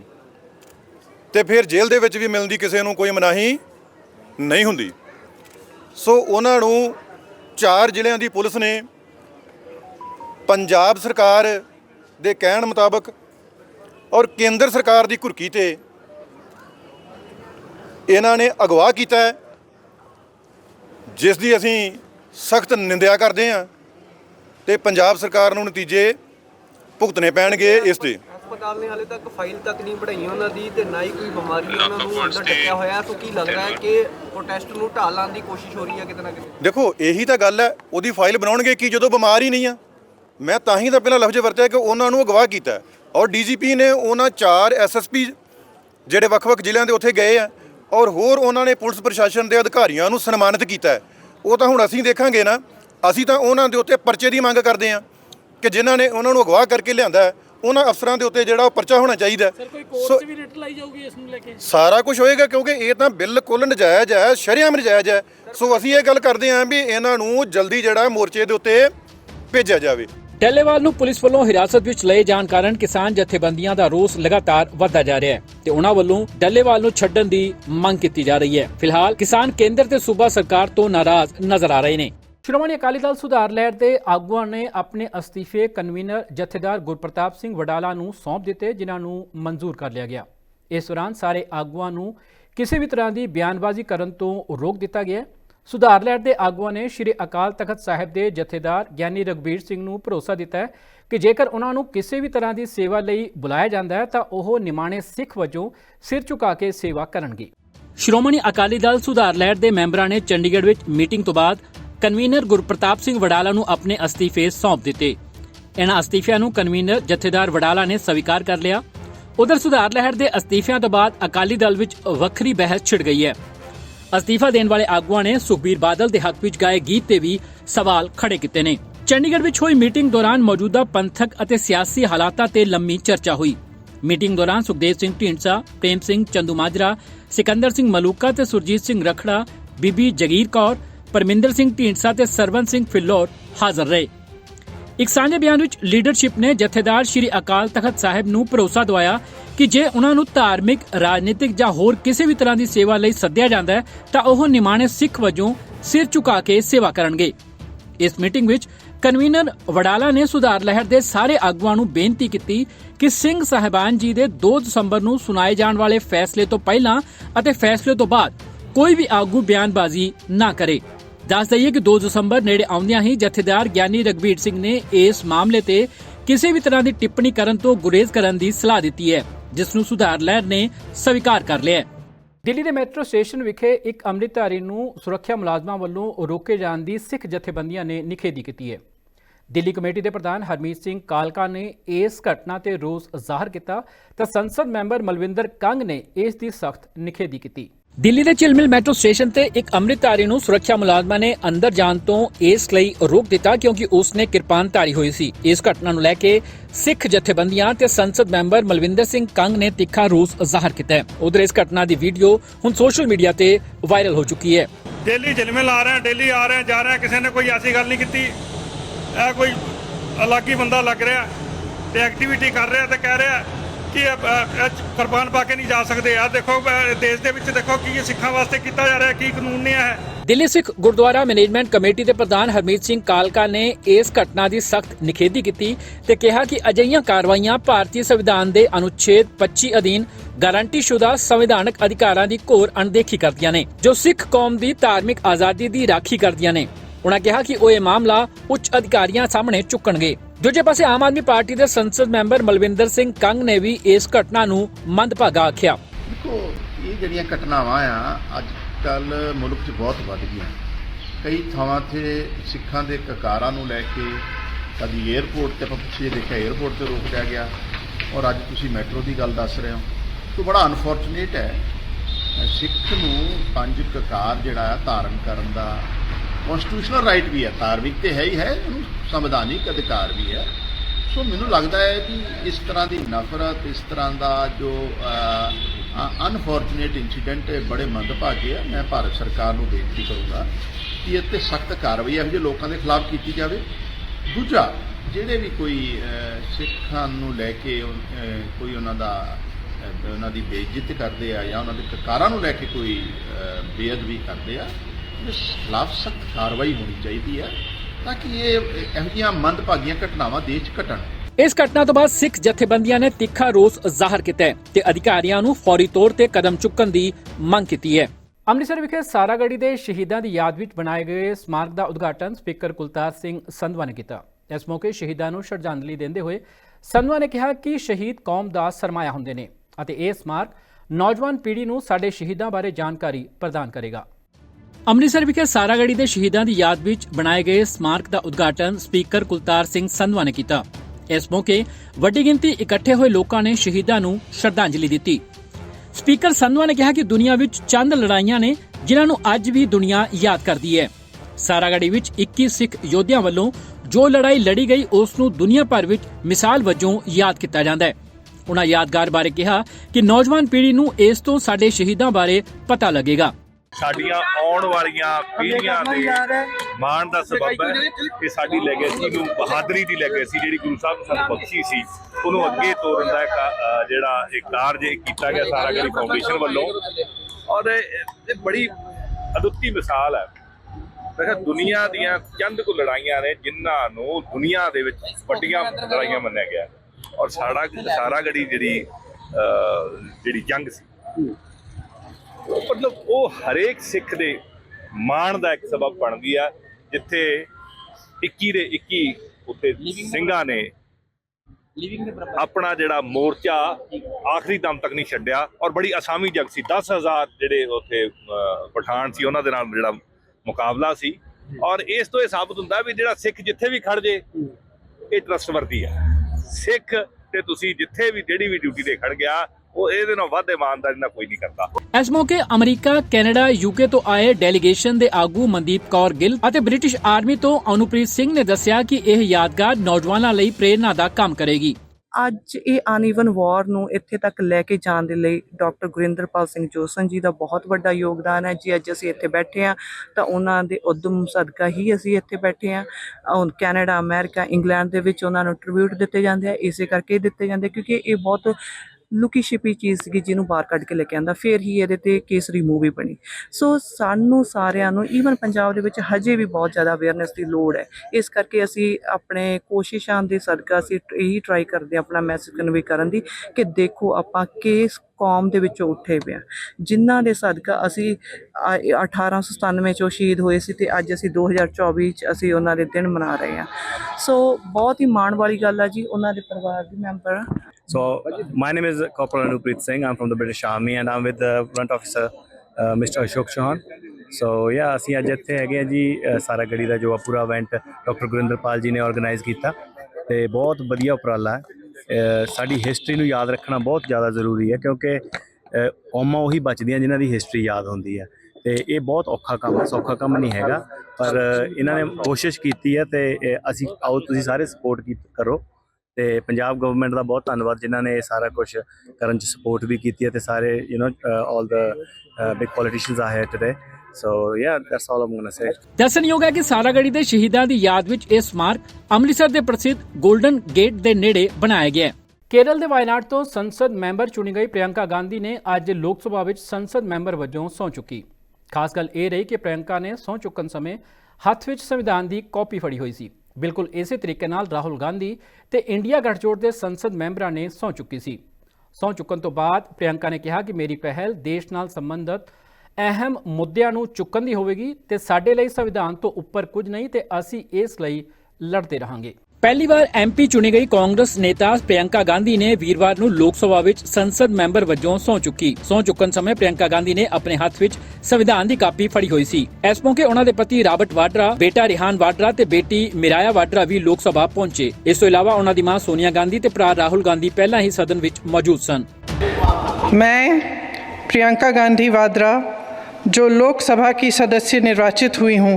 ਤੇ ਫਿਰ ਜੇਲ੍ਹ ਦੇ ਵਿੱਚ ਵੀ ਮਿਲਣ ਦੀ ਕਿਸੇ ਨੂੰ ਕੋਈ ਮਨਾਹੀ ਨਹੀਂ ਹੁੰਦੀ। ਸੋ ਉਹਨਾਂ ਨੂੰ ਚਾਰ ਜ਼ਿਲ੍ਹਿਆਂ ਦੀ ਪੁਲਿਸ ਨੇ ਪੰਜਾਬ ਸਰਕਾਰ ਦੇ ਕਹਿਣ ਮੁਤਾਬਕ ਔਰ ਕੇਂਦਰ ਸਰਕਾਰ ਦੀ ਘੁਰਕੀ ਤੇ ਇਹਨਾਂ ਨੇ ਅਗਵਾ ਕੀਤਾ ਹੈ। ਜਿਸ ਦੀ ਅਸੀਂ ਸਖਤ ਨਿੰਦਿਆ ਕਰਦੇ ਹਾਂ ਤੇ ਪੰਜਾਬ ਸਰਕਾਰ ਨੂੰ ਨਤੀਜੇ ਭੁਗਤਣੇ ਪੈਣਗੇ ਇਸ ਦੇ ਹਸਪਤਾਲ ਨੇ ਹਾਲੇ ਤੱਕ ਫਾਈਲ ਤੱਕ ਨਹੀਂ ਪੜਾਈ ਉਹਨਾਂ ਦੀ ਤੇ ਨਾ ਹੀ ਕੋਈ ਬਿਮਾਰੀ ਉਹਨਾਂ ਨੂੰ ਅੰਦਰ ਟੱਕਿਆ ਹੋਇਆ ਸੋ ਕੀ ਲੱਗਦਾ ਹੈ ਕਿ ਪ੍ਰੋਟੈਸਟ ਨੂੰ ਢਾਲਣ ਦੀ ਕੋਸ਼ਿਸ਼ ਹੋ ਰਹੀ ਹੈ ਕਿਤੇ ਨਾ ਕਿਤੇ ਦੇਖੋ ਇਹੀ ਤਾਂ ਗੱਲ ਹੈ ਉਹਦੀ ਫਾਈਲ ਬਣਾਉਣਗੇ ਕੀ ਜਦੋਂ ਬਿਮਾਰ ਹੀ ਨਹੀਂ ਆ ਮੈਂ ਤਾਂ ਹੀ ਤਾਂ ਪਹਿਲਾਂ ਲਫ਼ਜ਼ ਵਰਤਿਆ ਕਿ ਉਹਨਾਂ ਨੂੰ ਅਗਵਾ ਕੀਤਾ। ਔਰ ਡੀਜੀਪੀ ਨੇ ਉਹਨਾਂ ਚਾਰ ਐਸਐਸਪੀ ਜਿਹੜੇ ਵੱਖ-ਵੱਖ ਜ਼ਿਲ੍ਹਿਆਂ ਦੇ ਉੱਥੇ ਗਏ ਆ ਔਰ ਹੋਰ ਉਹਨਾਂ ਨੇ ਪੁਲਿਸ ਪ੍ਰਸ਼ਾਸਨ ਦੇ ਅਧਿਕਾਰੀਆਂ ਨੂੰ ਸਨਮਾਨਿਤ ਕੀਤਾ ਹੈ। ਉਹ ਤਾਂ ਹੁਣ ਅਸੀਂ ਦੇਖਾਂਗੇ ਨਾ। ਅਸੀਂ ਤਾਂ ਉਹਨਾਂ ਦੇ ਉੱਤੇ ਪਰਚੇ ਦੀ ਮੰਗ ਕਰਦੇ ਆ ਕਿ ਜਿਨ੍ਹਾਂ ਨੇ ਉਹਨਾਂ ਨੂੰ ਅਗਵਾ ਕਰਕੇ ਲਿਆਂਦਾ ਉਹਨਾਂ ਅਫਸਰਾਂ ਦੇ ਉੱਤੇ ਜਿਹੜਾ ਉਹ ਪਰਚਾ ਹੋਣਾ ਚਾਹੀਦਾ। ਸੋ ਵੀ ਰਿਟ ਲਾਈ ਜਾਊਗੀ ਇਸ ਨੂੰ ਲੈ ਕੇ? ਸਾਰਾ ਕੁਝ ਹੋਏਗਾ ਕਿਉਂਕਿ ਇਹ ਤਾਂ ਬਿਲਕੁਲ ਨਜਾਇਜ਼ ਹੈ ਸ਼ਰੇਆਮ ਨਜਾਇਜ਼ ਹੈ। ਸੋ ਅਸੀਂ ਇਹ ਗੱਲ ਕਰਦੇ ਹਾਂ ਵੀ ਇਹਨਾਂ ਨੂੰ ਜਲਦੀ ਜਿਹੜਾ ਮੋਰਚੇ ਦੇ ਉੱਤੇ ਭੇਜਿਆ ਜਾਵੇ। ਟੈਲੇਵਾਲ ਨੂੰ ਪੁਲਿਸ ਵੱਲੋਂ ਹਿਰਾਸਤ ਵਿੱਚ ਲਏ ਜਾਣ ਕਾਰਨ ਕਿਸਾਨ ਜਥੇਬੰਦੀਆਂ ਦਾ ਰੋਸ ਲਗਾਤਾਰ ਵਧਦਾ ਜਾ ਰਿਹਾ ਹੈ ਤੇ ਉਹਨਾਂ ਵੱਲੋਂ ਟੈਲੇਵਾਲ ਨੂੰ ਛੱਡਣ ਦੀ ਮੰਗ ਕੀਤੀ ਜਾ ਰਹੀ ਹੈ। ਫਿਲਹਾਲ ਕਿਸਾਨ ਕੇਂਦਰ ਤੇ ਸੂਬਾ ਸਰਕਾਰ ਤੋਂ ਨਾਰਾਜ਼ ਨਜ਼ਰ ਆ ਰਹੇ ਨੇ। ਸ਼੍ਰੋਮਣੀ ਅਕਾਲੀ ਦਲ ਸੁਧਾਰ ਲਹਿਰ ਦੇ ਆਗੂਆਂ ਨੇ ਆਪਣੇ ਅਸਤੀਫੇ ਕਨਵੀਨਰ ਜਥੇਦਾਰ ਗੁਰਪ੍ਰਤਾਪ ਸਿੰਘ ਵਡਾਲਾ ਨੂੰ ਸੌਂਪ ਦਿੱਤੇ, ਜਿਨ੍ਹਾਂ ਨੂੰ ਮਨਜ਼ੂਰ ਕਰ ਲਿਆ ਗਿਆ। ਇਸ ਦੌਰਾਨ ਸਾਰੇ ਆਗੂਆਂ ਨੂੰ ਕਿਸੇ ਵੀ ਤਰ੍ਹਾਂ ਦੀ ਬਿਆਨਬਾਜ਼ੀ ਕਰਨ ਤੋਂ ਰੋਕ ਦਿੱਤਾ ਗਿਆ ਸੁਧਾਰ ਲਹਿਰ ਦੇ ਆਗੂਆਂ ਨੇ ਸ਼੍ਰੀ ਅਕਾਲ ਤਖਤ ਸਾਹਿਬ ਦੇ ਜਥੇਦਾਰ ਗਿਆਨੀ ਰਗਬੀਰ ਸਿੰਘ ਨੂੰ ਭਰੋਸਾ ਦਿੱਤਾ ਹੈ ਕਿ ਜੇਕਰ ਉਹਨਾਂ ਨੂੰ ਕਿਸੇ ਵੀ ਤਰ੍ਹਾਂ ਦੀ ਸੇਵਾ ਲਈ ਬੁਲਾਇਆ ਜਾਂਦਾ ਹੈ, ਤਾਂ ਉਹ ਨਿਮਾਣੇ ਸਿੱਖ ਵਜੋਂ ਸਿਰ ਝੁਕਾ ਕੇ ਸੇਵਾ ਕਰਨਗੇ। ਸ਼੍ਰੋਮਣੀ ਅਕਾਲੀ ਦਲ ਸੁਧਾਰ ਲਹਿਰ ਦੇ ਮੈਂਬਰਾਂ ਨੇ ਚੰਡੀਗੜ੍ਹ ਵਿੱਚ ਮੀਟਿੰਗ ਤੋਂ ਬਾਅਦ ਕਨਵੀਨਰ ਗੁਰਪ੍ਰਤਾਪ ਸਿੰਘ ਵਡਾਲਾ ਨੂੰ ਆਪਣੇ ਅਸਤੀਫੇ ਸੌਂਪ ਦਿੱਤੇ। ਇਹਨਾਂ ਅਸਤੀਫਿਆਂ ਨੂੰ ਕਨਵੀਨਰ ਜਥੇਦਾਰ ਵਡਾਲਾ ਨੇ ਸਵੀਕਾਰ ਕਰ ਲਿਆ। ਉਧਰ ਸੁਧਾਰ ਲਹਿਰ ਦੇ ਅਸਤੀਫਿਆਂ ਤੋਂ ਬਾਅਦ ਅਕਾਲੀ ਦਲ ਵਿੱਚ ਵੱਖਰੀ ਬਹਿਸ ਛਿੜ ਗਈ ਹੈ। ਅਸਤੀਫਾ ਦੇਣ ਵਾਲੇ ਆਗੂਆਂ ਨੇ ਸੁਖਬੀਰ ਬਾਦਲ ਦੇ ਹੱਕ ਵਿੱਚ ਗਾਏ ਗੀਤ ਤੇ ਵੀ ਸਵਾਲ ਖੜੇ ਕੀਤੇ ਨੇ। ਚੰਡੀਗੜ੍ਹ ਵਿੱਚ ਹੋਈ ਮੀਟਿੰਗ ਦੌਰਾਨ ਮੌਜੂਦਾ ਪੰਥਕ ਅਤੇ ਸਿਆਸੀ ਹਾਲਾਤਾਂ ਤੇ ਲੰਮੀ ਚਰਚਾ ਹੋਈ। ਮੀਟਿੰਗ ਦੌਰਾਨ ਸੁਖਦੇਵ ਸਿੰਘ ਢੀਂਡਸਾ, ਪ੍ਰੇਮ ਸਿੰਘ ਚੰਦੂ ਮਾਜਰਾ, ਸਿਕੰਦਰ ਸਿੰਘ ਮਲੂਕਾ ਤੇ ਸੁਰਜੀਤ ਸਿੰਘ ਰਖੜਾ, ਬੀਬੀ ਜਗੀਰ ਕੌਰ, ਪਰਮਿੰਦਰ ਸਿੰਘ ਢੀਂਡਸਾ ਤੇ ਸਰਵਨ ਸਿੰਘ ਫਿੱਲੋਰ ਹਾਜ਼ਰ ਰਹੇ। ਇੱਕ ਸਾਂਝੇ ਬਿਆਨ ਵਿੱਚ ਲੀਡਰਸ਼ਿਪ ਨੇ ਜਥੇਦਾਰ ਸ਼੍ਰੀ ਅਕਾਲ ਤਖਤ ਸਾਹਿਬ ਨੂੰ ਭਰੋਸਾ ਦਿਵਾਇਆ ਕਿ ਜੇ ਉਹਨਾਂ ਨੂੰ ਧਾਰਮਿਕ, ਰਾਜਨੀਤਿਕ ਜਾਂ ਹੋਰ ਕਿਸੇ ਵੀ ਤਰ੍ਹਾਂ ਦੀ ਸੇਵਾ ਲਈ ਸੱਦਿਆ ਜਾਂਦਾ ਹੈ, ਤਾਂ ਉਹ ਨਿਮਾਣੇ ਸਿੱਖ ਵਜੋਂ ਸਿਰ ਝੁਕਾ ਕੇ ਸੇਵਾ ਕਰਨਗੇ। ਇਸ ਮੀਟਿੰਗ ਵਿੱਚ ਕਨਵੀਨਰ ਵਡਾਲਾ ਨੇ ਸੁਧਾਰ ਲਹਿਰ ਦੇ ਸਾਰੇ ਆਗੂਆਂ ਨੂੰ ਬੇਨਤੀ ਕੀਤੀ ਕਿ ਸਿੰਘ ਸਾਹਿਬਾਨ ਜੀ ਦੇ 2 ਦਸੰਬਰ ਨੂੰ ਸੁਣਾਏ ਜਾਣ ਵਾਲੇ ਫੈਸਲੇ ਤੋਂ ਪਹਿਲਾਂ ਅਤੇ ਫੈਸਲੇ ਤੋਂ ਬਾਅਦ ਕੋਈ ਵੀ ਆਗੂ ਬਿਆਨਬਾਜ਼ੀ ਨਾ ਕਰੇ। ਦੱਸ ਦਈਏ ਕਿ 2 ਦਸੰਬਰ ਨੇੜੇ ਆਉਂਦਿਆਂ ਹੀ ਜਥੇਦਾਰ ਗਿਆਨੀ ਰਗਬੀਰ ਸਿੰਘ ਨੇ ਇਸ ਮਾਮਲੇ ਤੇ ਕਿਸੇ ਵੀ ਤਰ੍ਹਾਂ ਦੀ ਟਿੱਪਣੀ ਕਰਨ ਤੋਂ ਗੁਰੇਜ਼ ਕਰਨ ਦੀ ਸਲਾਹ ਦਿੱਤੀ ਹੈ, ਜਿਸ ਨੂੰ ਸੁਧਾਰ ਲਹਿਰ ਨੇ ਸਵੀਕਾਰ ਕਰ ਲਿਆ ਹੈ। ਦਿੱਲੀ ਦੇ ਮੈਟਰੋ ਸਟੇਸ਼ਨ ਵਿਖੇ ਇੱਕ ਅੰਮ੍ਰਿਤਧਾਰੀ ਨੂੰ ਸੁਰੱਖਿਆ ਮੁਲਾਜ਼ਮਾਂ ਵੱਲੋਂ ਰੋਕੇ ਜਾਣ ਦੀ ਸਿੱਖ ਜਥੇਬੰਦੀਆਂ ਨੇ ਨਿਖੇਧੀ ਕੀਤੀ ਹੈ। ਦਿੱਲੀ ਕਮੇਟੀ ਦੇ ਪ੍ਰਧਾਨ ਹਰਮੀਤ ਸਿੰਘ ਕਾਲਕਾ ਨੇ ਇਸ ਘਟਨਾ ਤੇ ਰੋਸ ਜ਼ਾਹਰ ਕੀਤਾ ਤਾਂ ਸੰਸਦ ਮੈਂਬਰ ਮਲਵਿੰਦਰ ਕੰਗ ਨੇ ਇਸ ਦੀ ਸਖਤ ਨਿਖੇਧੀ ਕੀਤੀ। ਦਿੱਲੀ ਦੇ ਚਿਲਮਿਲ ਮੈਟਰੋ ਸਟੇਸ਼ਨ ਤੇ ਇੱਕ ਅੰਮ੍ਰਿਤਧਾਰੀ ਨੂੰ ਸੁਰੱਖਿਆ ਮੁਲਾਜ਼ਮਾਂ ਨੇ ਅੰਦਰ ਜਾਣ ਤੋਂ ਇਸ ਲਈ ਰੋਕ ਦਿੱਤਾ ਕਿਉਂਕਿ ਉਸ ਨੇ ਕਿਰਪਾਨ ਧਾਰੀ ਹੋਈ ਸੀ। ਇਸ ਘਟਨਾ ਨੂੰ ਲੈ ਕੇ ਸਿੱਖ ਜਥੇਬੰਦੀਆਂ ਤੇ ਸੰਸਦ ਮੈਂਬਰ ਮਲਵਿੰਦਰ ਸਿੰਘ ਕੰਗ ਨੇ ਤਿੱਖਾ ਰੋਸ ਜ਼ਾਹਰ ਕੀਤਾ ਹੈ। ਉਧਰ ਇਸ ਘਟਨਾ ਦੀ ਵੀਡੀਓ ਹੁਣ ਸੋਸ਼ਲ ਮੀਡੀਆ ਤੇ ਵਾਇਰਲ ਹੋ ਚੁੱਕੀ ਹੈ। ਡੇਲੀ ਜਲਮੇ ਲਾ ਰਹੇ ਆ ਆ ਰਹੇ, ਜਾ ਰਹੇ, ਕਿਸੇ ਨੇ ਕੋਈ ਐਸੀ ਗੱਲ ਨਹੀਂ ਕੀਤੀ। ਇਹ ਕੋਈ ਅਲੱਗ ਹੀ ਬੰਦਾ ਲੱਗ ਰਿਹਾ, ਤੇ ਐਕਟੀਵਿਟੀ ਕਰ ਰਿਹਾ ਤੇ ਕਹਿ ਰਿਹਾ ਕਿ ਕੁਰਬਾਨ ਪਾ ਕੇ ਨਹੀਂ ਜਾ ਸਕਦੇ। ਆ ਦੇਖੋ ਦੇਸ਼ ਦੇ ਵਿੱਚ ਦੇਖੋ ਕੀ ਸਿੱਖਾਂ ਵਾਸਤੇ ਕੀਤਾ ਜਾ ਰਿਹਾ ਕੀ ਕਾਨੂੰਨ ਨੇ ਹੈ ਦਿੱਲੀ ਸਿੱਖ ਗੁਰਦੁਆਰਾ ਮੈਨੇਜਮੈਂਟ ਕਮੇਟੀ ਦੇ ਪ੍ਰਧਾਨ ਹਰਮੀਤ ਸਿੰਘ ਕਾਲਕਾ ਨੇ ਇਸ ਘਟਨਾ ਦੀ ਸਖਤ ਨਿਖੇਧੀ ਕੀਤੀ ਤੇ ਕਿਹਾ ਕਿ ਅਜਿਹੀਆਂ ਕਾਰਵਾਈਆਂ ਭਾਰਤੀ ਸੰਵਿਧਾਨ ਦੇ ਅਨੁਛੇਦ 25 ਅਧੀਨ ਗਾਰੰਟੀਸ਼ੁਦਾ ਸੰਵਿਧਾਨਕ ਅਧਿਕਾਰਾਂ ਦੀ ਘੋਰ ਅਣਦੇਖੀ ਕਰਦੀਆਂ ਨੇ, ਜੋ ਸਿੱਖ ਕੌਮ ਦੀ ਧਾਰਮਿਕ ਆਜ਼ਾਦੀ ਦੀ ਰਾਖੀ ਕਰਦੀਆਂ ਨੇ। ਉਨ੍ਹਾਂ ਕਿਹਾ ਕਿ ਉਹ ਇਹ ਮਾਮਲਾ ਉੱਚ ਅਧਿਕਾਰੀਆਂ ਸਾਹਮਣੇ ਚੁੱਕਣਗੇ। ਦੂਜੇ ਪਾਸੇ ਆਮ ਆਦਮੀ ਪਾਰਟੀ ਦੇ ਸੰਸਦ ਮੈਂਬਰ ਮਲਵਿੰਦਰ ਸਿੰਘ ਕੰਗ ਨੇ ਵੀ ਇਸ ਘਟਨਾ ਨੂੰ ਮੰਦਭਾਗਾ ਆਖਿਆ। ਦੇਖੋ, ਇਹ ਜਿਹੜੀਆਂ ਘਟਨਾਵਾਂ ਆ, ਅੱਜ ਕੱਲ ਮੁਲਕ 'ਚ ਬਹੁਤ ਵੱਧ ਗਈਆਂ। ਕਈ ਥਾਵਾਂ ਤੇ ਸਿੱਖਾਂ ਦੇ ਕਕਾਰਾਂ ਨੂੰ ਲੈ ਕੇ ਕਦੀ 에ਅਰਪੋਰਟ ਤੇ ਆਪਾਂ ਪਿੱਛੇ ਦੇਖਿਆ 에ਅਰਪੋਰਟ ਤੇ ਰੋਕ ਲਿਆ ਗਿਆ। ਔਰ ਅੱਜ ਤੁਸੀਂ ਮੈਟਰੋ ਦੀ ਗੱਲ ਦੱਸ ਰਹੇ ਹੋ। ਤਾਂ ਬੜਾ ਅਨਫੋਰਚੂਨੇਟ ਹੈ। ਸਿੱਖ ਨੂੰ ਪੰਜ ਕਕਾਰ ਜਿਹੜਾ ਹੈ ਧਾਰਨ ਕਰਨ ਦਾ ਕਨਸਟੀਟਿਊਸ਼ਨਲ ਰਾਈਟ ਵੀ ਹੈ ਧਾਰਮਿਕ ਤੇ ਹੈ ਹੀ ਹੈ ਉਹਨੂੰ ਸੰਵਿਧਾਨਿਕ ਅਧਿਕਾਰ ਵੀ ਹੈ। ਸੋ ਮੈਨੂੰ ਲੱਗਦਾ ਹੈ ਕਿ ਇਸ ਤਰ੍ਹਾਂ ਦੀ ਨਫ਼ਰਤ, ਇਸ ਤਰ੍ਹਾਂ ਦਾ ਜੋ ਅਨਫੋਰਚੂਨੇਟ ਇਨਸੀਡੈਂਟ ਬੜੇ ਮੰਦਭਾਗੇ ਆ। ਮੈਂ ਭਾਰਤ ਸਰਕਾਰ ਨੂੰ ਬੇਨਤੀ ਕਰੂੰਗਾ ਕਿ ਇੱਥੇ ਸਖਤ ਕਾਰਵਾਈ ਇਹੋ ਜਿਹੇ ਲੋਕਾਂ ਦੇ ਖਿਲਾਫ ਕੀਤੀ ਜਾਵੇ। ਦੂਜਾ, ਜਿਹੜੇ ਵੀ ਕੋਈ ਸਿੱਖਾਂ ਨੂੰ ਲੈ ਕੇ ਕੋਈ ਉਹਨਾਂ ਦਾ ਉਹਨਾਂ ਦੀ ਬੇਇੱਜ਼ਤ ਕਰਦੇ ਆ ਜਾਂ ਉਹਨਾਂ ਦੇ ਕਕਾਰਾਂ ਨੂੰ ਲੈ ਕੇ ਕੋਈ ਬੇਅਦਬੀ ਕਰਦੇ ਆ ਇਸ ਖਿਲਾਫ ਸਖਤ ਕਾਰਵਾਈ ਹੋਣੀ ਚਾਹੀਦੀ ਹੈ ਤਾਂ ਕਿ ਇਹ ਇਹੋ ਜਿਹੀਆਂ ਮੰਦਭਾਗੀਆਂ ਘਟਨਾਵਾਂ ਦੇਸ਼ 'ਚ ਘਟਣ। ਇਸ ਘਟਨਾ ਤੋਂ ਬਾਅਦ ਸਿੱਖ ਜਥੇਬੰਦੀਆਂ ਨੇ ਤਿੱਖਾ ਰੋਸ ਜ਼ਾਹਰ ਕੀਤਾ ਹੈ ਤੇ ਅਧਿਕਾਰੀਆਂ ਨੂੰ ਫੌਰੀ ਤੌਰ ਤੇ ਕਦਮ ਚੁੱਕਣ ਦੀ ਮੰਗ ਕੀਤੀ ਹੈ। ਅੰਮ੍ਰਿਤਸਰ ਵਿਖੇ ਸਾਰਾਗੜੀ ਦੇ ਸ਼ਹੀਦਾਂ ਦੀ ਯਾਦ ਵਿੱਚ ਬਣਾਏ ਗਏ ਸਮਾਰਕ ਦਾ ਉਦਘਾਟਨ ਸਪੀਕਰ ਕੁਲਤਾਰ ਸਿੰਘ ਸੰਧਵਾ ਨੇ ਕੀਤਾ। ਇਸ ਮੌਕੇ ਸ਼ਹੀਦਾਂ ਨੂੰ ਸ਼ਰਧਾਂਜਲੀ ਦਿੰਦੇ ਹੋਏ ਸੰਧਵਾ ਨੇ ਕਿਹਾ ਕਿ ਸ਼ਹੀਦ ਕੌਮ ਦਾ ਸਰਮਾਇਆ ਹੁੰਦੇ ਨੇ ਅਤੇ ਇਹ ਸਮਾਰਕ ਨੌਜਵਾਨ ਪੀੜ੍ਹੀ ਨੂੰ ਸਾਡੇ ਸ਼ਹੀਦਾਂ ਬਾਰੇ ਜਾਣਕਾਰੀ ਪ੍ਰਦਾਨ ਕਰੇਗਾ। ਅੰਮ੍ਰਿਤਸਰ ਵਿਖੇ ਸਾਰਾਗੜੀ ਦੇ ਸ਼ਹੀਦਾਂ ਦੀ ਯਾਦ ਵਿੱਚ ਬਣਾਏ ਗਏ ਸਮਾਰਕ ਦਾ ਉਦਘਾਟਨ ਸਪੀਕਰ ਕੁਲਤਾਰ ਸਿੰਘ ਸੰਧਵਾ ਨੇ ਕੀਤਾ। ਇਸ ਮੌਕੇ ਵੱਡੀ ਗਿਣਤੀ ਇਕੱਠੇ ਹੋਏ ਲੋਕਾਂ ਨੇ ਸ਼ਹੀਦਾਂ ਨੂੰ ਸ਼ਰਧਾਂਜਲੀ ਦਿੱਤੀ। ਸਪੀਕਰ ਸੰਧਵਾ ਨੇ ਕਿਹਾ ਕਿ ਦੁਨੀਆ ਵਿੱਚ ਚੰਦ ਲੜਾਈਆਂ ਨੇ, ਜਿਨ੍ਹਾਂ ਨੂੰ ਅੱਜ ਵੀ ਦੁਨੀਆ ਯਾਦ ਕਰਦੀ ਹੈ। ਸਾਰਾਗੜੀ ਵਿੱਚ 21 ਸਿੱਖ ਯੋਧਿਆਂ ਵੱਲੋਂ ਜੋ ਲੜਾਈ ਲੜੀ ਗਈ, ਉਸ ਨੂੰ ਦੁਨੀਆ ਭਰ ਵਿੱਚ ਮਿਸਾਲ ਵਜੋਂ ਯਾਦ ਕੀਤਾ ਜਾਂਦਾ ਹੈ। ਉਹਨਾਂ ਯਾਦਗਾਰ ਬਾਰੇ ਕਿਹਾ ਕਿ ਨੌਜਵਾਨ ਪੀੜ੍ਹੀ ਨੂੰ ਇਸ ਤੋਂ ਸਾਡੇ ਸ਼ਹੀਦਾਂ ਬਾਰੇ ਪਤਾ ਲੱਗੇਗਾ। ਸਾਡੀਆਂ ਆਉਣ ਵਾਲੀਆਂ ਪੀੜ੍ਹੀਆਂ ਦੇ ਮਾਣ ਦਾ ਸਬਬ ਹੈ ਕਿ ਸਾਡੀ ਲੈਗੇਸੀ ਨੂੰ ਬਹਾਦਰੀ ਦੀ ਲੈਗੇਸੀ ਜਿਹੜੀ ਗੁਰੂ ਸਾਹਿਬ ਨੇ ਸਾਨੂੰ ਬਖਸ਼ੀ ਸੀ, ਉਹਨੂੰ ਅੱਗੇ ਤੋਰਨ ਦਾ ਜਿਹੜਾ ਇਹ ਕਾਰਜ ਕੀਤਾ ਗਿਆ ਸਾਰਾ ਗਰੀ ਫਾਊਂਡੇਸ਼ਨ ਵੱਲੋਂ। ਔਰ ਇਹ ਬੜੀ ਅਦੁੱਤੀ ਮਿਸਾਲ ਹੈ। ਮੈਂ ਕਿਹਾ ਦੁਨੀਆ ਦੀਆਂ ਚੰਦ ਕੁ ਲੜਾਈਆਂ ਨੇ ਜਿਨ੍ਹਾਂ ਨੂੰ ਦੁਨੀਆ ਦੇ ਵਿੱਚ ਵੱਡੀਆਂ ਲੜਾਈਆਂ ਮੰਨਿਆ ਗਿਆ। ਔਰ ਸਾਡਾ ਸਾਰਾ ਗੜੀ ਜਿਹੜੀ ਜਿਹੜੀ ਜੰਗ ਸੀ ਮਤਲਬ ਉਹ ਹਰੇਕ ਸਿੱਖ ਦੇ ਮਾਣ ਦਾ ਇੱਕ ਸਬਬ ਬਣਦੀ ਆ ਜਿੱਥੇ 21 ਦੇ 21 ਉੱਥੇ ਸਿੰਘਾਂ ਨੇ ਆਪਣਾ ਜਿਹੜਾ ਮੋਰਚਾ ਆਖਰੀ ਦਮ ਤੱਕ ਨਹੀਂ ਛੱਡਿਆ ਔਰ ਬੜੀ ਆਸਾਮੀ ਜੰਗ ਸੀ। 10000 ਜਿਹੜੇ ਉੱਥੇ ਪਠਾਨ ਸੀ ਉਹਨਾਂ ਦੇ ਨਾਲ ਜਿਹੜਾ ਮੁਕਾਬਲਾ ਸੀ। ਔਰ ਇਸ ਤੋਂ ਇਹ ਸਾਬਤ ਹੁੰਦਾ ਵੀ ਜਿਹੜਾ ਸਿੱਖ ਜਿੱਥੇ ਵੀ ਖੜ ਜੇ ਇਹ ਟਰਸਟਵਰਦੀ ਹੈ ਸਿੱਖ ਤੇ ਤੁਸੀਂ ਜਿੱਥੇ ਵੀ ਜਿਹੜੀ ਵੀ ਡਿਊਟੀ ਤੇ ਖੜ ਗਿਆ ਉਹ ਇਹਦੇ ਨਾਲ ਵੱਧ ਇਮਾਨਦਾਰੀ ਨਾਲ ਕੋਈ ਨਹੀਂ ਕਰਦਾ। ਇਸ ਮੌਕੇ ਅਮਰੀਕਾ ਕੈਨੇਡਾ ਯੂਕੇ ਤੋਂ ਆਏ ਡੈਲੀਗੇਸ਼ਨ ਦੇ ਆਗੂ ਮਨਦੀਪ ਕੌਰ ਗਿੱਲ ਅਤੇ ਬ੍ਰਿਟਿਸ਼ ਆਰਮੀ ਤੋਂ ਅਨੁਪ੍ਰੀਤ ਸਿੰਘ ਨੇ ਦੱਸਿਆ ਕਿ ਇਹ ਯਾਦਗਾਰ ਨੌਜਵਾਨਾਂ ਲਈ ਪ੍ਰੇਰਨਾ ਦਾ ਕੰਮ ਕਰੇਗੀ। ਅੱਜ ਇਹ ਅਨਈਵਨ ਵਾਰ ਨੂੰ ਇੱਥੇ ਤੱਕ ਲੈ ਕੇ ਜਾਣ ਦੇ ਲਈ ਡਾਕਟਰ ਗੁਰਿੰਦਰਪਾਲ ਸਿੰਘ ਜੋਸਨ ਜੀ ਦਾ ਬਹੁਤ ਵੱਡਾ ਯੋਗਦਾਨ ਹੈ। ਜੀ ਅੱਜ ਅਸੀਂ ਇੱਥੇ ਬੈਠੇ ਹਾਂ ਤਾਂ ਉਹਨਾਂ ਦੇ ਉਦਮ ਸਦਕਾ ਹੀ ਅਸੀਂ ਇੱਥੇ ਬੈਠੇ ਹਾਂ। ਅਹ ਕੈਨੇਡਾ ਅਮਰੀਕਾ ਇੰਗਲੈਂਡ ਦੇ ਵਿੱਚ ਉਹਨਾਂ ਨੂੰ ਟ੍ਰਿਬਿਊਟ ਦਿੱਤੇ ਜਾਂਦੇ ਆ। ਇਸੇ ਕਰਕੇ ਦਿੱਤੇ ਜਾਂਦੇ ਕਿਉਂਕਿ ਇਹ ਬਹੁਤ ਲੁਕੀ ਛਿਪੀ ਚੀਜ਼ ਸੀਗੀ ਜਿਹਨੂੰ ਬਾਹਰ ਕੱਢ ਕੇ ਲੈ ਕੇ ਆਂਦਾ, ਫਿਰ ਹੀ ਇਹਦੇ ਤੇ ਕੇਸਰੀ ਮੂਵੀ ਬਣੀ। ਸੋ ਸਾਨੂੰ ਸਾਰਿਆਂ ਨੂੰ ਈਵਨ ਪੰਜਾਬ ਦੇ ਵਿੱਚ ਹਜੇ ਵੀ ਬਹੁਤ ਜ਼ਿਆਦਾ ਅਵੇਅਰਨੈਸ ਦੀ ਲੋੜ ਹੈ। ਇਸ ਕਰਕੇ ਅਸੀਂ ਆਪਣੇ ਕੋਸ਼ਿਸ਼ਾਂ ਦੇ ਸਦਕਾ ਅਸੀਂ ਇਹੀ ਟਰਾਈ ਕਰਦੇ ਹਾਂ ਆਪਣਾ ਮੈਸੇਜ ਕਨਵੇ ਕਰਨ ਦੀ ਕਿ ਦੇਖੋ ਆਪਾਂ ਕੇਸ ਕੌਮ ਦੇ ਵਿੱਚੋਂ ਉੱਠੇ ਪਏ ਆ ਜਿਨ੍ਹਾਂ ਦੇ ਸਦਕਾ ਅਸੀਂ 1897 ਉਹ ਸ਼ਹੀਦ ਹੋਏ ਸੀ ਤੇ ਅੱਜ ਅਸੀਂ 2024 ਚ ਅਸੀਂ ਉਹਨਾਂ ਦੇ ਦਿਨ ਮਨਾ ਰਹੇ ਹਾਂ ਸੋ ਬਹੁਤ ਹੀ ਮਾਣ ਵਾਲੀ ਗੱਲ ਆ ਜੀ ਉਹਨਾਂ ਦੇ ਪਰਿਵਾਰ ਦੇ member so So, my name is Corporal Anupreet Singh. I'm from the British Army and I'm with the Front Officer, uh, Mr. So ya ਅਸੀਂ ਅੱਜ ਇੱਥੇ ਹੈਗੇ ਆ ਜੀ ਸਾਰਾ ਗੜੀ ਦਾ ਜੋ ਆ ਪੂਰਾ ਇਵੈਂਟ ਡਾਕਟਰ ਗੁਰਿੰਦਰਪਾਲ ਜੀ ਨੇ ਆਰਗੇਨਾਈਜ਼ ਕੀਤਾ ਤੇ ਬਹੁਤ ਵਧੀਆ ਉਪਰਾਲਾ ਹੈ ਸਾਡੀ ਹਿਸਟਰੀ ਨੂੰ ਯਾਦ ਰੱਖਣਾ ਬਹੁਤ ਜ਼ਿਆਦਾ ਜ਼ਰੂਰੀ ਹੈ ਕਿਉਂਕਿ ਅ, ਕੌਮਾਂ ਉਹੀ ਬਚਦੀਆਂ ਜਿਨ੍ਹਾਂ ਦੀ ਹਿਸਟਰੀ ਯਾਦ ਹੁੰਦੀ ਹੈ ਤੇ ਇਹ ਬਹੁਤ ਔਖਾ ਕੰਮ ਸੌਖਾ ਕੰਮ ਨਹੀਂ ਹੈਗਾ। ਪਰ ਇਹਨਾਂ ਨੇ ਕੋਸ਼ਿਸ਼ ਕੀਤੀ ਹੈ ਤੇ ਅਸੀਂ ਆਓ, ਤੁਸੀਂ ਸਾਰੇ ਸਪੋਰਟ ਕਰੋ। ਤੇ ਪੰਜਾਬ ਗਵਰਨਮੈਂਟ ਦਾ ਬਹੁਤ ਧੰਨਵਾਦ, ਜਿਨ੍ਹਾਂ ਨੇ ਇਹ ਸਾਰਾ ਕੁਝ ਕਰਨ ਚ ਸਪੋਰਟ ਵੀ ਕੀਤੀ ਹੈ ਤੇ ਸਾਰੇ you know all the big politicians are here today so yeah that's all I'm going to say ਦੱਸਣਯੋਗ ਹੈ ਕਿ ਸਾਰਾਗੜੀ ਦੇ ਸ਼ਹੀਦਾਂ ਦੀ ਯਾਦ ਵਿੱਚ ਇਹ ਸਮਾਰਕ ਅੰਮ੍ਰਿਤਸਰ ਦੇ ਪ੍ਰਸਿੱਧ ਗੋਲਡਨ ਗੇਟ ਦੇ ਨੇੜੇ ਬਣਾਇਆ ਗਿਆ ਹੈ। ਕੇਰਲ ਦੇ ਵਾਇਨਾਡ ਤੋਂ ਸੰਸਦ ਮੈਂਬਰ ਚੁਣੀ ਗਈ ਪ੍ਰਿਯੰਕਾ ਗਾਂਧੀ ਨੇ ਅੱਜ ਲੋਕ ਸਭਾ ਵਿੱਚ ਸੰਸਦ ਮੈਂਬਰ ਵਜੋਂ ਸਹੁੰ ਚੁੱਕੀ। ਖਾਸ ਗੱਲ ਇਹ ਰਹੀ ਕਿ ਪ੍ਰਿਯੰਕਾ ਨੇ ਸਹੁੰ ਚੁੱਕਣ ਸਮੇਂ ਹੱਥ ਵਿੱਚ ਸੰਵਿਧਾਨ ਦੀ ਕਾਪੀ ਫੜੀ ਹੋਈ ਸੀ। ਬਿਲਕੁਲ ਇਸੇ ਤਰੀਕੇ ਨਾਲ ਰਾਹੁਲ ਗਾਂਧੀ ਤੇ ਇੰਡੀਆ ਗਠਜੋੜ ਦੇ ਸੰਸਦ ਮੈਂਬਰਾਂ ਨੇ ਸਹੁੰ ਚੁੱਕੀ ਸੀ। ਸਹੁੰ ਚੁੱਕਣ ਤੋਂ ਬਾਅਦ ਪ੍ਰਿਯੰਕਾ ਨੇ ਕਿਹਾ ਕਿ ਮੇਰੀ ਪਹਿਲ ਦੇਸ਼ ਨਾਲ ਸੰਬੰਧਿਤ ਅਹਿਮ ਮੁੱਦਿਆਂ ਨੂੰ ਚੁੱਕਣ ਦੀ ਹੋਵੇਗੀ ਤੇ ਸਾਡੇ ਲਈ ਸੰਵਿਧਾਨ ਤੋਂ ਉੱਪਰ ਕੁਝ ਨਹੀਂ ਤੇ ਅਸੀਂ ਇਸ ਲਈ ਲੜਦੇ ਰਹਾਂਗੇ। ਪਹਿਲੀ ਵਾਰ ਐਮਪੀ ਚੁਣੀ ਗਈ ਕਾਂਗਰਸ ਨੇਤਾ ਪ੍ਰਿਯੰਕਾ ਗਾਂਧੀ ਨੇ ਵੀਰਵਾਰ ਨੂੰ ਲੋਕ ਸਭਾ ਵਿੱਚ ਸੰਸਦ ਮੈਂਬਰ ਵਜੋਂ ਸਹੁੰ ਚੁੱਕੀ ਸਹੁੰ ਚੁੱਕਣ ਸਮੇਂ ਪ੍ਰਿਯੰਕਾ ਗਾਂਧੀ ਨੇ ਆਪਣੇ ਹੱਥ ਵਿੱਚ ਸੰਵਿਧਾਨ ਦੀ ਕਾਪੀ ਫੜੀ ਹੋਈ ਸੀ ਇਸ ਮੌਕੇ ਉਹਨਾਂ ਦੇ ਪਤੀ ਰਾਬਰਟ ਵਾਡਰਾ ਬੇਟਾ ਰਿਹਾਨ ਵਾਡਰਾ ਤੇ ਬੇਟੀ ਮਿਰਾਇਆ ਵਾਡਰਾ ਵੀ ਲੋਕ ਸਭਾ ਪਹੁੰਚੇ ਇਸ ਤੋਂ ਇਲਾਵਾ ਉਹਨਾਂ ਦੀ ਮਾਂ ਸੋਨੀਆ ਗਾਂਧੀ ਤੇ ਭਰਾ ਰਾਹੁਲ ਗਾਂਧੀ ਪਹਿਲਾਂ ਹੀ ਸਦਨ ਵਿੱਚ ਮੌਜੂਦ ਸਨ मैं प्रियंका गांधी वाड्रा जो लोकसभा की सदस्य निर्वाचित हुई हूँ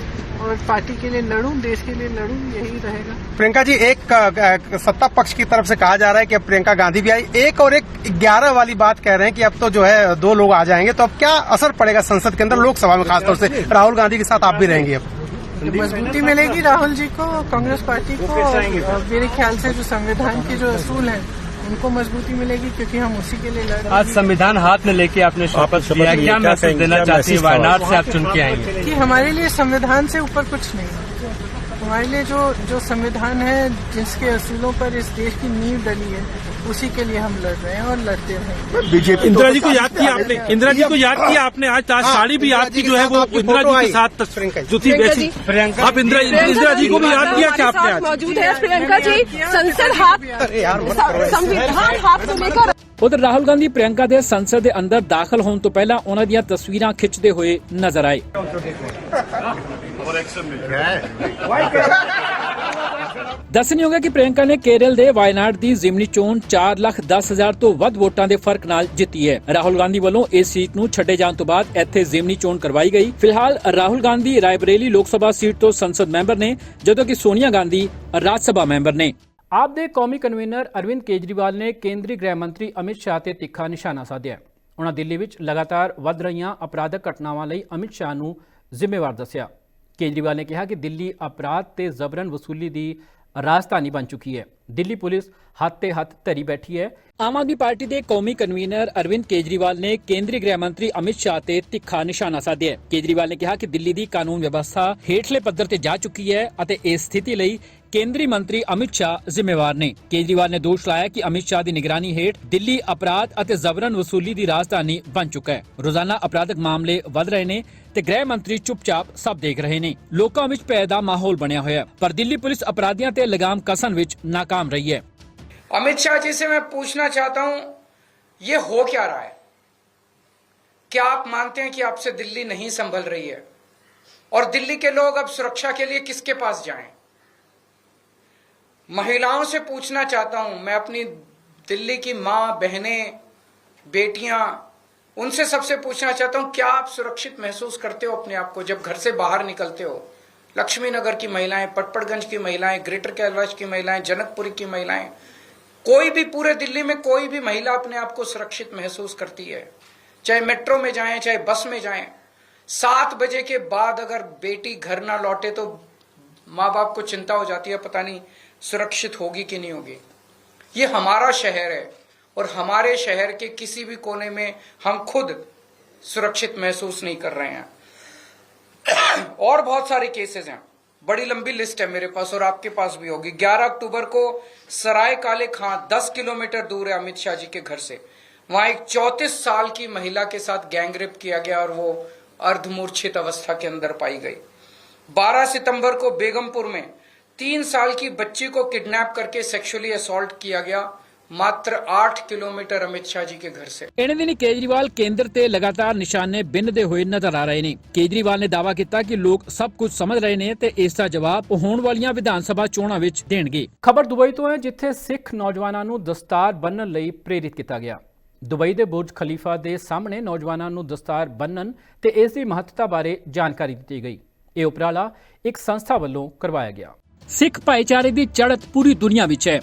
और पार्टी के लिए लड़ूं देश के लिए लड़ूं यही रहेगा। प्रियंका जी एक सत्ता पक्ष की तरफ़ से कहा जा रहा है कि अब प्रियंका गांधी भी आई। एक और एक ग्यारह वाली बात कह रहे हैं कि अब तो जो है दो लोग आ जाएँगे तो अब क्या असर पड़ेगा संसद के अंदर लोकसभा में खासतौर से? राहुल गांधी के साथ आप भी रहेंगे अब। मजबूती मिलेगी राहुल जी को कांग्रेस पार्टी को मेरे ख्याल से जो संविधान के जो असूल हैं उनको मजबूती मिलेगी क्योंकि हम उसी के लिए लड़ रहे आज संविधान हाथ में लेके आपने शपथ लिया क्या मैसेज देना चाहती है वायनाड से आप चुन के आएंगे हैं कि हमारे लिए संविधान से ऊपर कुछ नहीं है हमारे लिए जो जो संविधान है जिसके असूलों पर इस देश की नींव डली है उसी के लिए हम लड़ रहे हैं और लड़ते रहेंगे बीजेपी इंदिरा जी को याद किया आपने इंदिरा जी को याद किया आपने आज आज साड़ी भी आपकी जो है वो इंदिरा जी के साथ तस- जो थी वैसी प्रियंका आप इंदिरा इंदिरा जी को भी याद किया क्या आपने आज मौजूद है प्रियंका जी संसद हाथ संविधान हाथ में लेकर ਉਧਰ ਰਾਹੁਲ ਗਾਂਧੀ ਪ੍ਰਿਯੰਕਾ ਦੇ ਸੰਸਦ ਦੇ ਅੰਦਰ ਦਾਖਲ ਹੋਣ ਤੋਂ ਪਹਿਲਾਂ ਉਹਨਾਂ ਦੀਆਂ ਤਸਵੀਰਾਂ ਖਿੱਚਦੇ ਹੋਏ ਨਜ਼ਰ ਆਏ ਦੱਸਣਯੋਗ ਹੈ। ਕਿ ਪ੍ਰਿਯੰਕਾ ਨੇ ਕੇਰਲ ਦੇ ਵਾਇਨਾਡ ਦੀ ਜ਼ਿਮਨੀ ਚੋਣ 4 ਲੱਖ 10 ਹਜ਼ਾਰ ਤੋਂ ਵੱਧ ਵੋਟਾਂ ਦੇ ਫ਼ਰਕ ਨਾਲ ਜਿੱਤੀ ਹੈ। ਰਾਹੁਲ ਗਾਂਧੀ ਵੱਲੋਂ ਇਸ ਸੀਟ ਨੂੰ ਛੱਡੇ ਜਾਣ ਤੋਂ ਬਾਅਦ ਇੱਥੇ ਜ਼ਿਮਨੀ ਚੋਣ ਕਰਵਾਈ ਗਈ। ਫਿਲਹਾਲ ਰਾਹੁਲ ਗਾਂਧੀ ਰਾਇਬਰੇਲੀ ਲੋਕ ਸਭਾ ਸੀਟ ਤੋਂ ਸੰਸਦ ਮੈਂਬਰ ਨੇ ਜਦੋਂ ਕਿ ਸੋਨੀਆ ਗਾਂਧੀ ਰਾਜ ਸਭਾ ਮੈਂਬਰ ਨੇ। ਆਪ ਦੇ ਕੌਮੀ ਕਨਵੀਨਰ ਅਰਵਿੰਦ ਕੇਜਰੀਵਾਲ ਨੇ ਕੇਂਦਰੀ ਗ੍ਰਹਿ ਮੰਤਰੀ ਅਮਿਤ ਸ਼ਾਹ ਤੇ ਤਿੱਖਾ ਨਿਸ਼ਾਨਾ ਸਾਧਿਆ। ਉਹਨਾਂ ਦਿੱਲੀ ਵਿੱਚ ਲਗਾਤਾਰ ਵੱਧ ਰਹੀਆਂ ਅਪਰਾਧਕ ਘਟਨਾਵਾਂ ਲਈ ਅਮਿਤ ਸ਼ਾਹ ਨੂੰ ਜ਼ਿੰਮੇਵਾਰ ਦੱਸਿਆ। ਕੇਜਰੀਵਾਲ ਨੇ ਕਿਹਾ ਕਿ ਦਿੱਲੀ ਅਪਰਾਧ ਤੇ ਜ਼ਬਰਨ ਵਸੂਲੀ ਦੀ ਰਾਜਧਾਨੀ ਬਣ ਚੁੱਕੀ ਹੈ। ਦਿੱਲੀ ਪੁਲਿਸ ਹੱਥ ਤੇ ਹੱਥ ਧਰੀ ਬੈਠੀ ਹੈ। ਆਮ ਆਦਮੀ ਪਾਰਟੀ ਦੇ ਕੌਮੀ ਕਨਵੀਨਰ ਅਰਵਿੰਦ ਕੇਜਰੀਵਾਲ ਨੇ ਕੇਂਦਰੀ ਗ੍ਰਹਿ ਮੰਤਰੀ ਅਮਿਤ ਸ਼ਾਹ ਤੇ ਤਿੱਖਾ ਨਿਸ਼ਾਨਾ ਸਾਧਿਆ ਕੇਜਰੀਵਾਲ ਨੇ ਕਿਹਾ ਕਿ ਦਿੱਲੀ ਦੀ ਕਾਨੂੰਨ ਵਿਵਸਥਾ ਹੇਠਲੇ ਪੱਧਰ ਤੇ ਜਾ ਚੁੱਕੀ ਹੈ ਅਤੇ ਇਸ ਸਥਿਤੀ ਲਈ ਕੇਂਦਰੀ ਮੰਤਰੀ ਅਮਿਤ ਸ਼ਾਹ ਜ਼ਿੰਮੇਵਾਰ ਨੇ ਕੇਜਰੀਵਾਲ ਨੇ ਦੋਸ਼ ਲਾਇਆ ਕਿ ਅਮਿਤ ਸ਼ਾਹ ਦੀ ਨਿਗਰਾਨੀ ਹੇਠ ਦਿੱਲੀ ਅਪਰਾਧ ਅਤੇ ਜ਼ਬਰਨ ਵਸੂਲੀ ਦੀ ਰਾਜਧਾਨੀ ਬਣ ਚੁੱਕਾ ਹੈ ਰੋਜ਼ਾਨਾ ਅਪਰਾਧਕ ਮਾਮਲੇ ਵਧ ਰਹੇ ਨੇ ਤੇ ਗ੍ਰਹਿ ਮੰਤਰੀ ਚੁੱਪਚਾਪ ਸਭ ਦੇਖ ਰਹੇ ਨੇ ਲੋਕਾਂ ਵਿੱਚ ਭੈ ਦਾ ਮਾਹੌਲ ਬਣਿਆ ਹੋਇਆ ਹੈ ਪਰ ਦਿੱਲੀ ਪੁਲਿਸ ਅਪਰਾਧੀਆਂ ਤੇ ਲਗਾਮ ਕਸਣ ਵਿੱਚ ناکام ਰਹੀ ਹੈ अमित शाह जी से मैं पूछना चाहता हूं ये हो क्या रहा है क्या आप मानते हैं कि आपसे दिल्ली नहीं संभल रही है और दिल्ली के लोग अब सुरक्षा के लिए किसके पास जाएं महिलाओं से पूछना चाहता हूँ, मैं अपनी दिल्ली की माँ, बहनें, बेटियाँ, उनसे सबसे पूछना चाहता हूँ, क्या आप सुरक्षित महसूस करते हो अपने आप को जब घर से बाहर निकलते हो? लक्ष्मी नगर की महिलाएँ पटपड़गंज की महिलाएँ, ग्रेटर कैलाश की महिलाएँ, जनकपुरी की महिलाएँ, कोई भी पूरे दिल्ली में कोई भी महिला अपने आप को सुरक्षित महसूस करती है? चाहे मेट्रो में जाएँ, चाहे बस में जाएँ, सात बजे के बाद अगर बेटी घर ना लौटे तो माँ बाप को चिंता हो जाती है, पता नहीं सुरक्षित होगी कि नहीं होगी। ये हमारा शहर है और हमारे शहर के किसी भी कोने में हम खुद सुरक्षित महसूस नहीं कर रहे हैं। और बहुत सारे केसेस हैं। बड़ी लंबी लिस्ट है मेरे पास और आपके पास भी होगी। 11 अक्टूबर को सराय काले खां 10 किलोमीटर दूर है अमित शाह जी के घर से। वहाँ एक 34 साल की महिला के साथ गैंगरेप किया गया और वो अर्धमूर्छित अवस्था के अंदर पाई गई। 12 सितंबर को बेगमपुर में तीन साल की बच्ची को किडनैप करके सेक्सुअली असॉल्ट किया गया मात्र आठ किलोमीटर अमित शाह जी के घर से ਇਹਨਾਂ ਦਿਨੀ ਕੇਜਰੀਵਾਲ ਕੇਂਦਰ ਤੇ ਲਗਾਤਾਰ ਨਿਸ਼ਾਨੇ ਬਿੰਨਦੇ ਹੋਏ ਨਜ਼ਰ ਆ ਰਹੇ ਨੇ ਕੇਜਰੀਵਾਲ ਨੇ ਦਾਅਵਾ ਕੀਤਾ ਕਿ ਲੋਕ ਸਭ ਕੁਝ ਸਮਝ ਰਹੇ ਨੇ ਤੇ ਇਸ ਦਾ ਜਵਾਬ ਉਹ ਹੋਣ ਵਾਲੀਆਂ ਵਿਧਾਨ ਸਭਾ ਚੋਣਾਂ ਵਿੱਚ ਦੇਣਗੇ ਖਬਰ ਦੁਬਈ ਤੋਂ ਹੈ ਜਿੱਥੇ ਸਿੱਖ ਨੌਜਵਾਨਾਂ ਨੂੰ ਦਸਤਾਰ ਬੰਨਣ ਲਈ ਪ੍ਰੇਰਿਤ ਕੀਤਾ ਗਿਆ ਦੁਬਈ ਦੇ ਬੁਰਜ ਖਲੀਫਾ ਦੇ ਸਾਹਮਣੇ ਨੌਜਵਾਨਾਂ ਨੂੰ ਦਸਤਾਰ ਬੰਨਣ ਤੇ ਇਸ ਦੀ ਮਹੱਤਤਾ ਬਾਰੇ ਜਾਣਕਾਰੀ ਦਿੱਤੀ ਗਈ ਇਹ ਉਪਰਾਲਾ ਇੱਕ ਸੰਸਥਾ ਵੱਲੋਂ ਕਰਵਾਇਆ ਗਿਆ ਸਿੱਖ ਭਾਈਚਾਰੇ ਦੀ ਚੜ੍ਹਤ ਪੂਰੀ ਦੁਨੀਆ ਵਿੱਚ ਹੈ।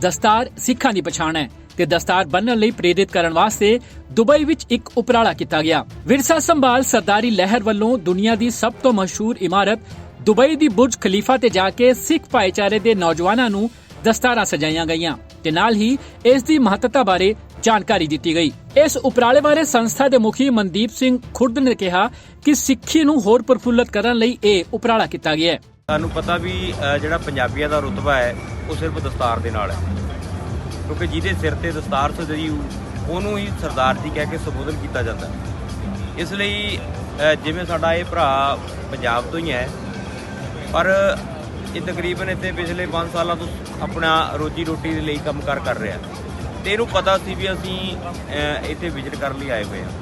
ਦਸਤਾਰ ਸਿੱਖਾਂ ਦੀ ਪਛਾਣ ਹੈ ਤੇ ਦਸਤਾਰ ਬੰਨਣ ਲਈ ਪ੍ਰੇਰਿਤ ਕਰਨ ਵਾਸਤੇ ਦੁਬਈ ਵਿੱਚ ਇੱਕ ਉਪਰਾਲਾ ਕੀਤਾ ਗਿਆ। ਵਿਰਸਾ ਸੰਭਾਲ ਸਰਦਾਰੀ ਲਹਿਰ ਵੱਲੋਂ ਦੁਨੀਆ ਦੀ ਸਭ ਤੋਂ ਮਸ਼ਹੂਰ ਇਮਾਰਤ ਦੁਬਈ ਦੀ ਬੁਰਜ ਖਲੀਫਾ ਤੇ ਜਾ ਕੇ ਸਿੱਖ ਭਾਈਚਾਰੇ ਦੇ ਨੌਜਵਾਨਾਂ ਨੂੰ ਦਸਤਾਰਾਂ ਸਜਾਈਆਂ ਗਈਆਂ ਤੇ ਨਾਲ ਹੀ ਇਸ ਦੀ ਮਹੱਤਤਾ ਬਾਰੇ ਜਾਣਕਾਰੀ ਦਿੱਤੀ ਗਈ। ਇਸ ਉਪਰਾਲੇ ਬਾਰੇ ਸੰਸਥਾ ਦੇ ਮੁਖੀ ਮਨਦੀਪ ਸਿੰਘ ਖੁਰਦ ਨੇ ਕਿਹਾ ਕਿ ਸਿੱਖੀ ਨੂੰ ਹੋਰ ਪ੍ਰਫੁੱਲਤ ਕਰਨ ਲਈ ਇਹ ਉਪਰਾਲਾ ਕੀਤਾ ਗਿਆ ਹੈ। ਸਾਨੂੰ ਪਤਾ ਵੀ ਜਿਹੜਾ ਪੰਜਾਬੀਆਂ ਦਾ ਰੁਤਬਾ ਹੈ, ਉਹ ਸਿਰਫ ਦਸਤਾਰ ਦੇ ਨਾਲ ਹੈ। ਕਿਉਂਕਿ ਜਿਹਦੇ ਸਿਰ ਤੇ ਦਸਤਾਰ ਸਜਈ ਉਹਨੂੰ ਹੀ ਸਰਦਾਰ ਜੀ ਕਹਿ ਕੇ ਸੰਬੋਧਨ ਕੀਤਾ ਜਾਂਦਾ ਇਸ ਲਈ ਜਿਵੇਂ ਸਾਡਾ ਇਹ ਭਰਾ ਪੰਜਾਬ ਤੋਂ ਹੀ ਹੈ, ਪਰ ਇਹ ਤਕਰੀਬਨ ਇੱਥੇ ਪਿਛਲੇ 5 ਸਾਲਾਂ ਤੋਂ ਆਪਣਾ ਰੋਜੀ ਰੋਟੀ ਦੇ ਲਈ ਕੰਮਕਾਰ ਕਰ ਰਿਹਾ ਤੇ ਇਹਨੂੰ ਪਤਾ ਸੀ ਵੀ ਅਸੀਂ ਇੱਥੇ ਵਿਜ਼ਿਟ ਕਰਨ ਲਈ ਆਏ ਹੋਏ ਹਾਂ।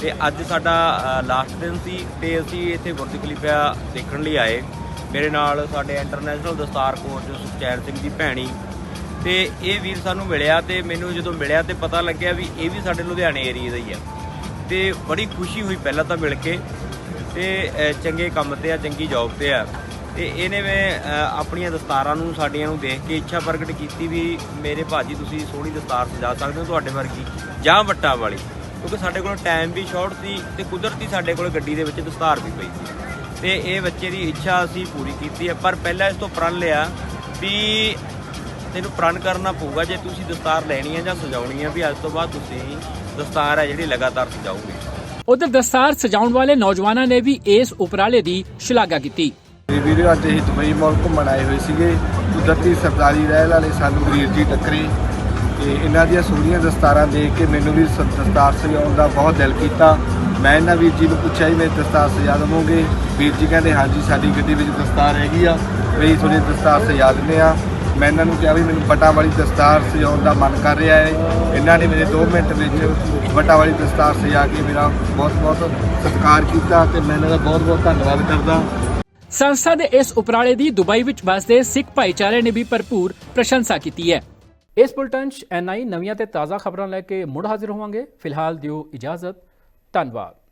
ਤੇ ਅੱਜ ਸਾਡਾ ਲਾਸਟ ਦਿਨ ਸੀ, ਤੇ ਅਸੀਂ ਇੱਥੇ ਬੁਰਜ ਖਲੀਫਾ ਦੇਖਣ ਲਈ ਆਏ। ਮੇਰੇ ਨਾਲ ਸਾਡੇ ਇੰਟਰਨੈਸ਼ਨਲ ਦਸਤਾਰ ਕੋਚ ਸੁਖਚੈਨ ਸਿੰਘ ਦੀ ਭੈਣੀ। ਤੇ ਇਹ ਵੀਰ ਸਾਨੂੰ ਮਿਲਿਆ ਤੇ ਮੈਨੂੰ ਜਦੋਂ ਮਿਲਿਆ ਤੇ ਪਤਾ ਲੱਗਿਆ ਵੀ ਇਹ ਵੀ ਸਾਡੇ ਲੁਧਿਆਣੇ ਏਰੀਆ ਦਾ ਹੀ ਆ। ਤੇ ਬੜੀ ਖੁਸ਼ੀ ਹੋਈ ਪਹਿਲਾਂ ਤਾਂ ਮਿਲ ਕੇ। ਤੇ ਚੰਗੇ ਕੰਮ ਤੇ ਆ, ਚੰਗੀ ਜੌਬ ਤੇ ਆ। ਤੇ ਇਹਨੇ ਮੈਂ ਆਪਣੀਆਂ ਦਸਤਾਰਾਂ ਨੂੰ, ਸਾਡੀਆਂ ਨੂੰ ਦੇਖ ਕੇ ਇੱਛਾ ਪ੍ਰਗਟ ਕੀਤੀ ਵੀ ਮੇਰੇ ਭਾਜੀ ਤੁਸੀਂ ਸੋਹਣੀ ਦਸਤਾਰ ਸਜਾ ਸਕਦੇ ਹੋ, ਤੁਹਾਡੇ ਵਰਗੀ। ਜਾਂ ਵੱਟਾਂ ਵਾਲੀ। ਕਿਉਂਕਿ ਸਾਡੇ ਕੋਲ ਟਾਈਮ ਵੀ ਸ਼ਾਰਟ ਸੀ ਤੇ ਕੁਦਰਤੀ ਸਾਡੇ ਕੋਲ ਗੱਡੀ ਦੇ ਵਿੱਚ ਦਸਤਾਰ ਵੀ ਪਈ ਸੀ। ਤੇ ਇਹ ਬੱਚੇ ਦੀ ਇੱਛਾ ਅਸੀਂ ਪੂਰੀ ਕੀਤੀ ਹੈ। ਪਰ ਪਹਿਲਾਂ ਇਸ ਤੋਂ ਪ੍ਰਣ ਲਿਆ ਵੀ ਤੈਨੂੰ ਪ੍ਰਣ ਕਰਨਾ ਪਊਗਾ ਜੇ ਤੁਸੀਂ ਦਸਤਾਰ ਲੈਣੀ ਹੈ ਜਾਂ ਸਜਾਉਣੀ ਹੈ ਵੀ ਅੱਜ ਤੋਂ ਬਾਅਦ ਤੁਸੀਂ ਦਸਤਾਰ ਹੈ ਜਿਹੜੀ ਲਗਾਤਾਰ ਸਜਾਓਗੇ। ਉਧਰ ਦਸਤਾਰ ਸਜਾਉਣ ਵਾਲੇ ਨੌਜਵਾਨਾਂ ਨੇ ਵੀ ਇਸ ਉਪਰਾਲੇ ਦੀ ਸ਼ਲਾਘਾ ਕੀਤੀ। ਵੀਡੀਓ ਅੱਜ ਅਸੀਂ ਦੁਬਈ ਮਾਲ ਘੁੰਮਣ ਆਏ ਹੋਏ ਸੀਗੇ। ਕੁਦਰਤੀ ਸਰਦਾਰੀ ਰਹਿਣ ਵਾਲੇ ਸਾਨੂੰ ਵੀਰ ਜੀ ਟੱਕਰੇ। ਤੇ ਇਹਨਾਂ ਦੀਆਂ ਸੋਹਣੀਆਂ ਦਸਤਾਰਾਂ ਦੇਖ ਕੇ ਮੈਨੂੰ ਵੀ ਦਸਤਾਰ ਸਜਾਉਣ ਦਾ ਬਹੁਤ ਦਿਲ ਕੀਤਾ। ਮੈਂ ਇਹਨਾਂ ਵੀਰ ਜੀ ਨੂੰ ਪੁੱਛਿਆ ਜੀ ਮੇਰੀ ਦਸਤਾਰ ਸਜਾ ਦੇਵੋਗੇ। ਵੀਰ ਜੀ ਕਹਿੰਦੇ, ਹਾਂਜੀ, ਸਾਡੀ ਗੱਡੀ ਵਿੱਚ ਦਸਤਾਰ ਹੈਗੀ ਆ। ਵੀ ਤੁਹਾਡੀ ਦਸਤਾਰ ਸਜਾ ਦਿੰਦੇ ਆ। ਮੈਂ ਇਹਨਾਂ ਨੂੰ ਕਿਹਾ ਵੀ ਮੈਨੂੰ ਬਟਾ ਵਾਲੀ ਦਸਤਾਰ ਸਜਾਉਣ ਦਾ ਮਨ ਕਰ ਰਿਹਾ ਹੈ। ਇਹਨਾਂ ਨੇ ਮੇਰੇ 2 ਮਿੰਟ ਵਿੱਚ ਬਟਾ ਵਾਲੀ ਦਸਤਾਰ ਸਜਾ ਕੇ ਮੇਰਾ ਬਹੁਤ ਬਹੁਤ ਸਤਿਕਾਰ ਕੀਤਾ ਤੇ ਮੈਂ ਇਹਨਾਂ ਦਾ ਬਹੁਤ ਬਹੁਤ ਧੰਨਵਾਦ ਕਰਦਾ। ਸੰਸਥਾ ਦੇ ਇਸ ਉਪਰਾਲੇ ਦੀ ਦੁਬਈ ਵਿੱਚ ਵਸਦੇ ਸਿੱਖ ਭਾਈਚਾਰੇ ਨੇ ਵੀ ਭਰਪੂਰ ਪ੍ਰਸ਼ੰਸਾ ਕੀਤੀ ਹੈ। ਇਸ ਬੁਲਟਨ 'ਚ ਐਨਆਈ ਨਵੀਆਂ ਤੇ ਤਾਜ਼ਾ ਖਬਰਾਂ ਲੈ ਕੇ ਮੁੜ ਹਾਜ਼ਰ ਹੋਵਾਂਗੇ। ਫਿਲਹਾਲ ਦਿਓ ਇਜਾਜ਼ਤ। ਧੰਨਵਾਦ।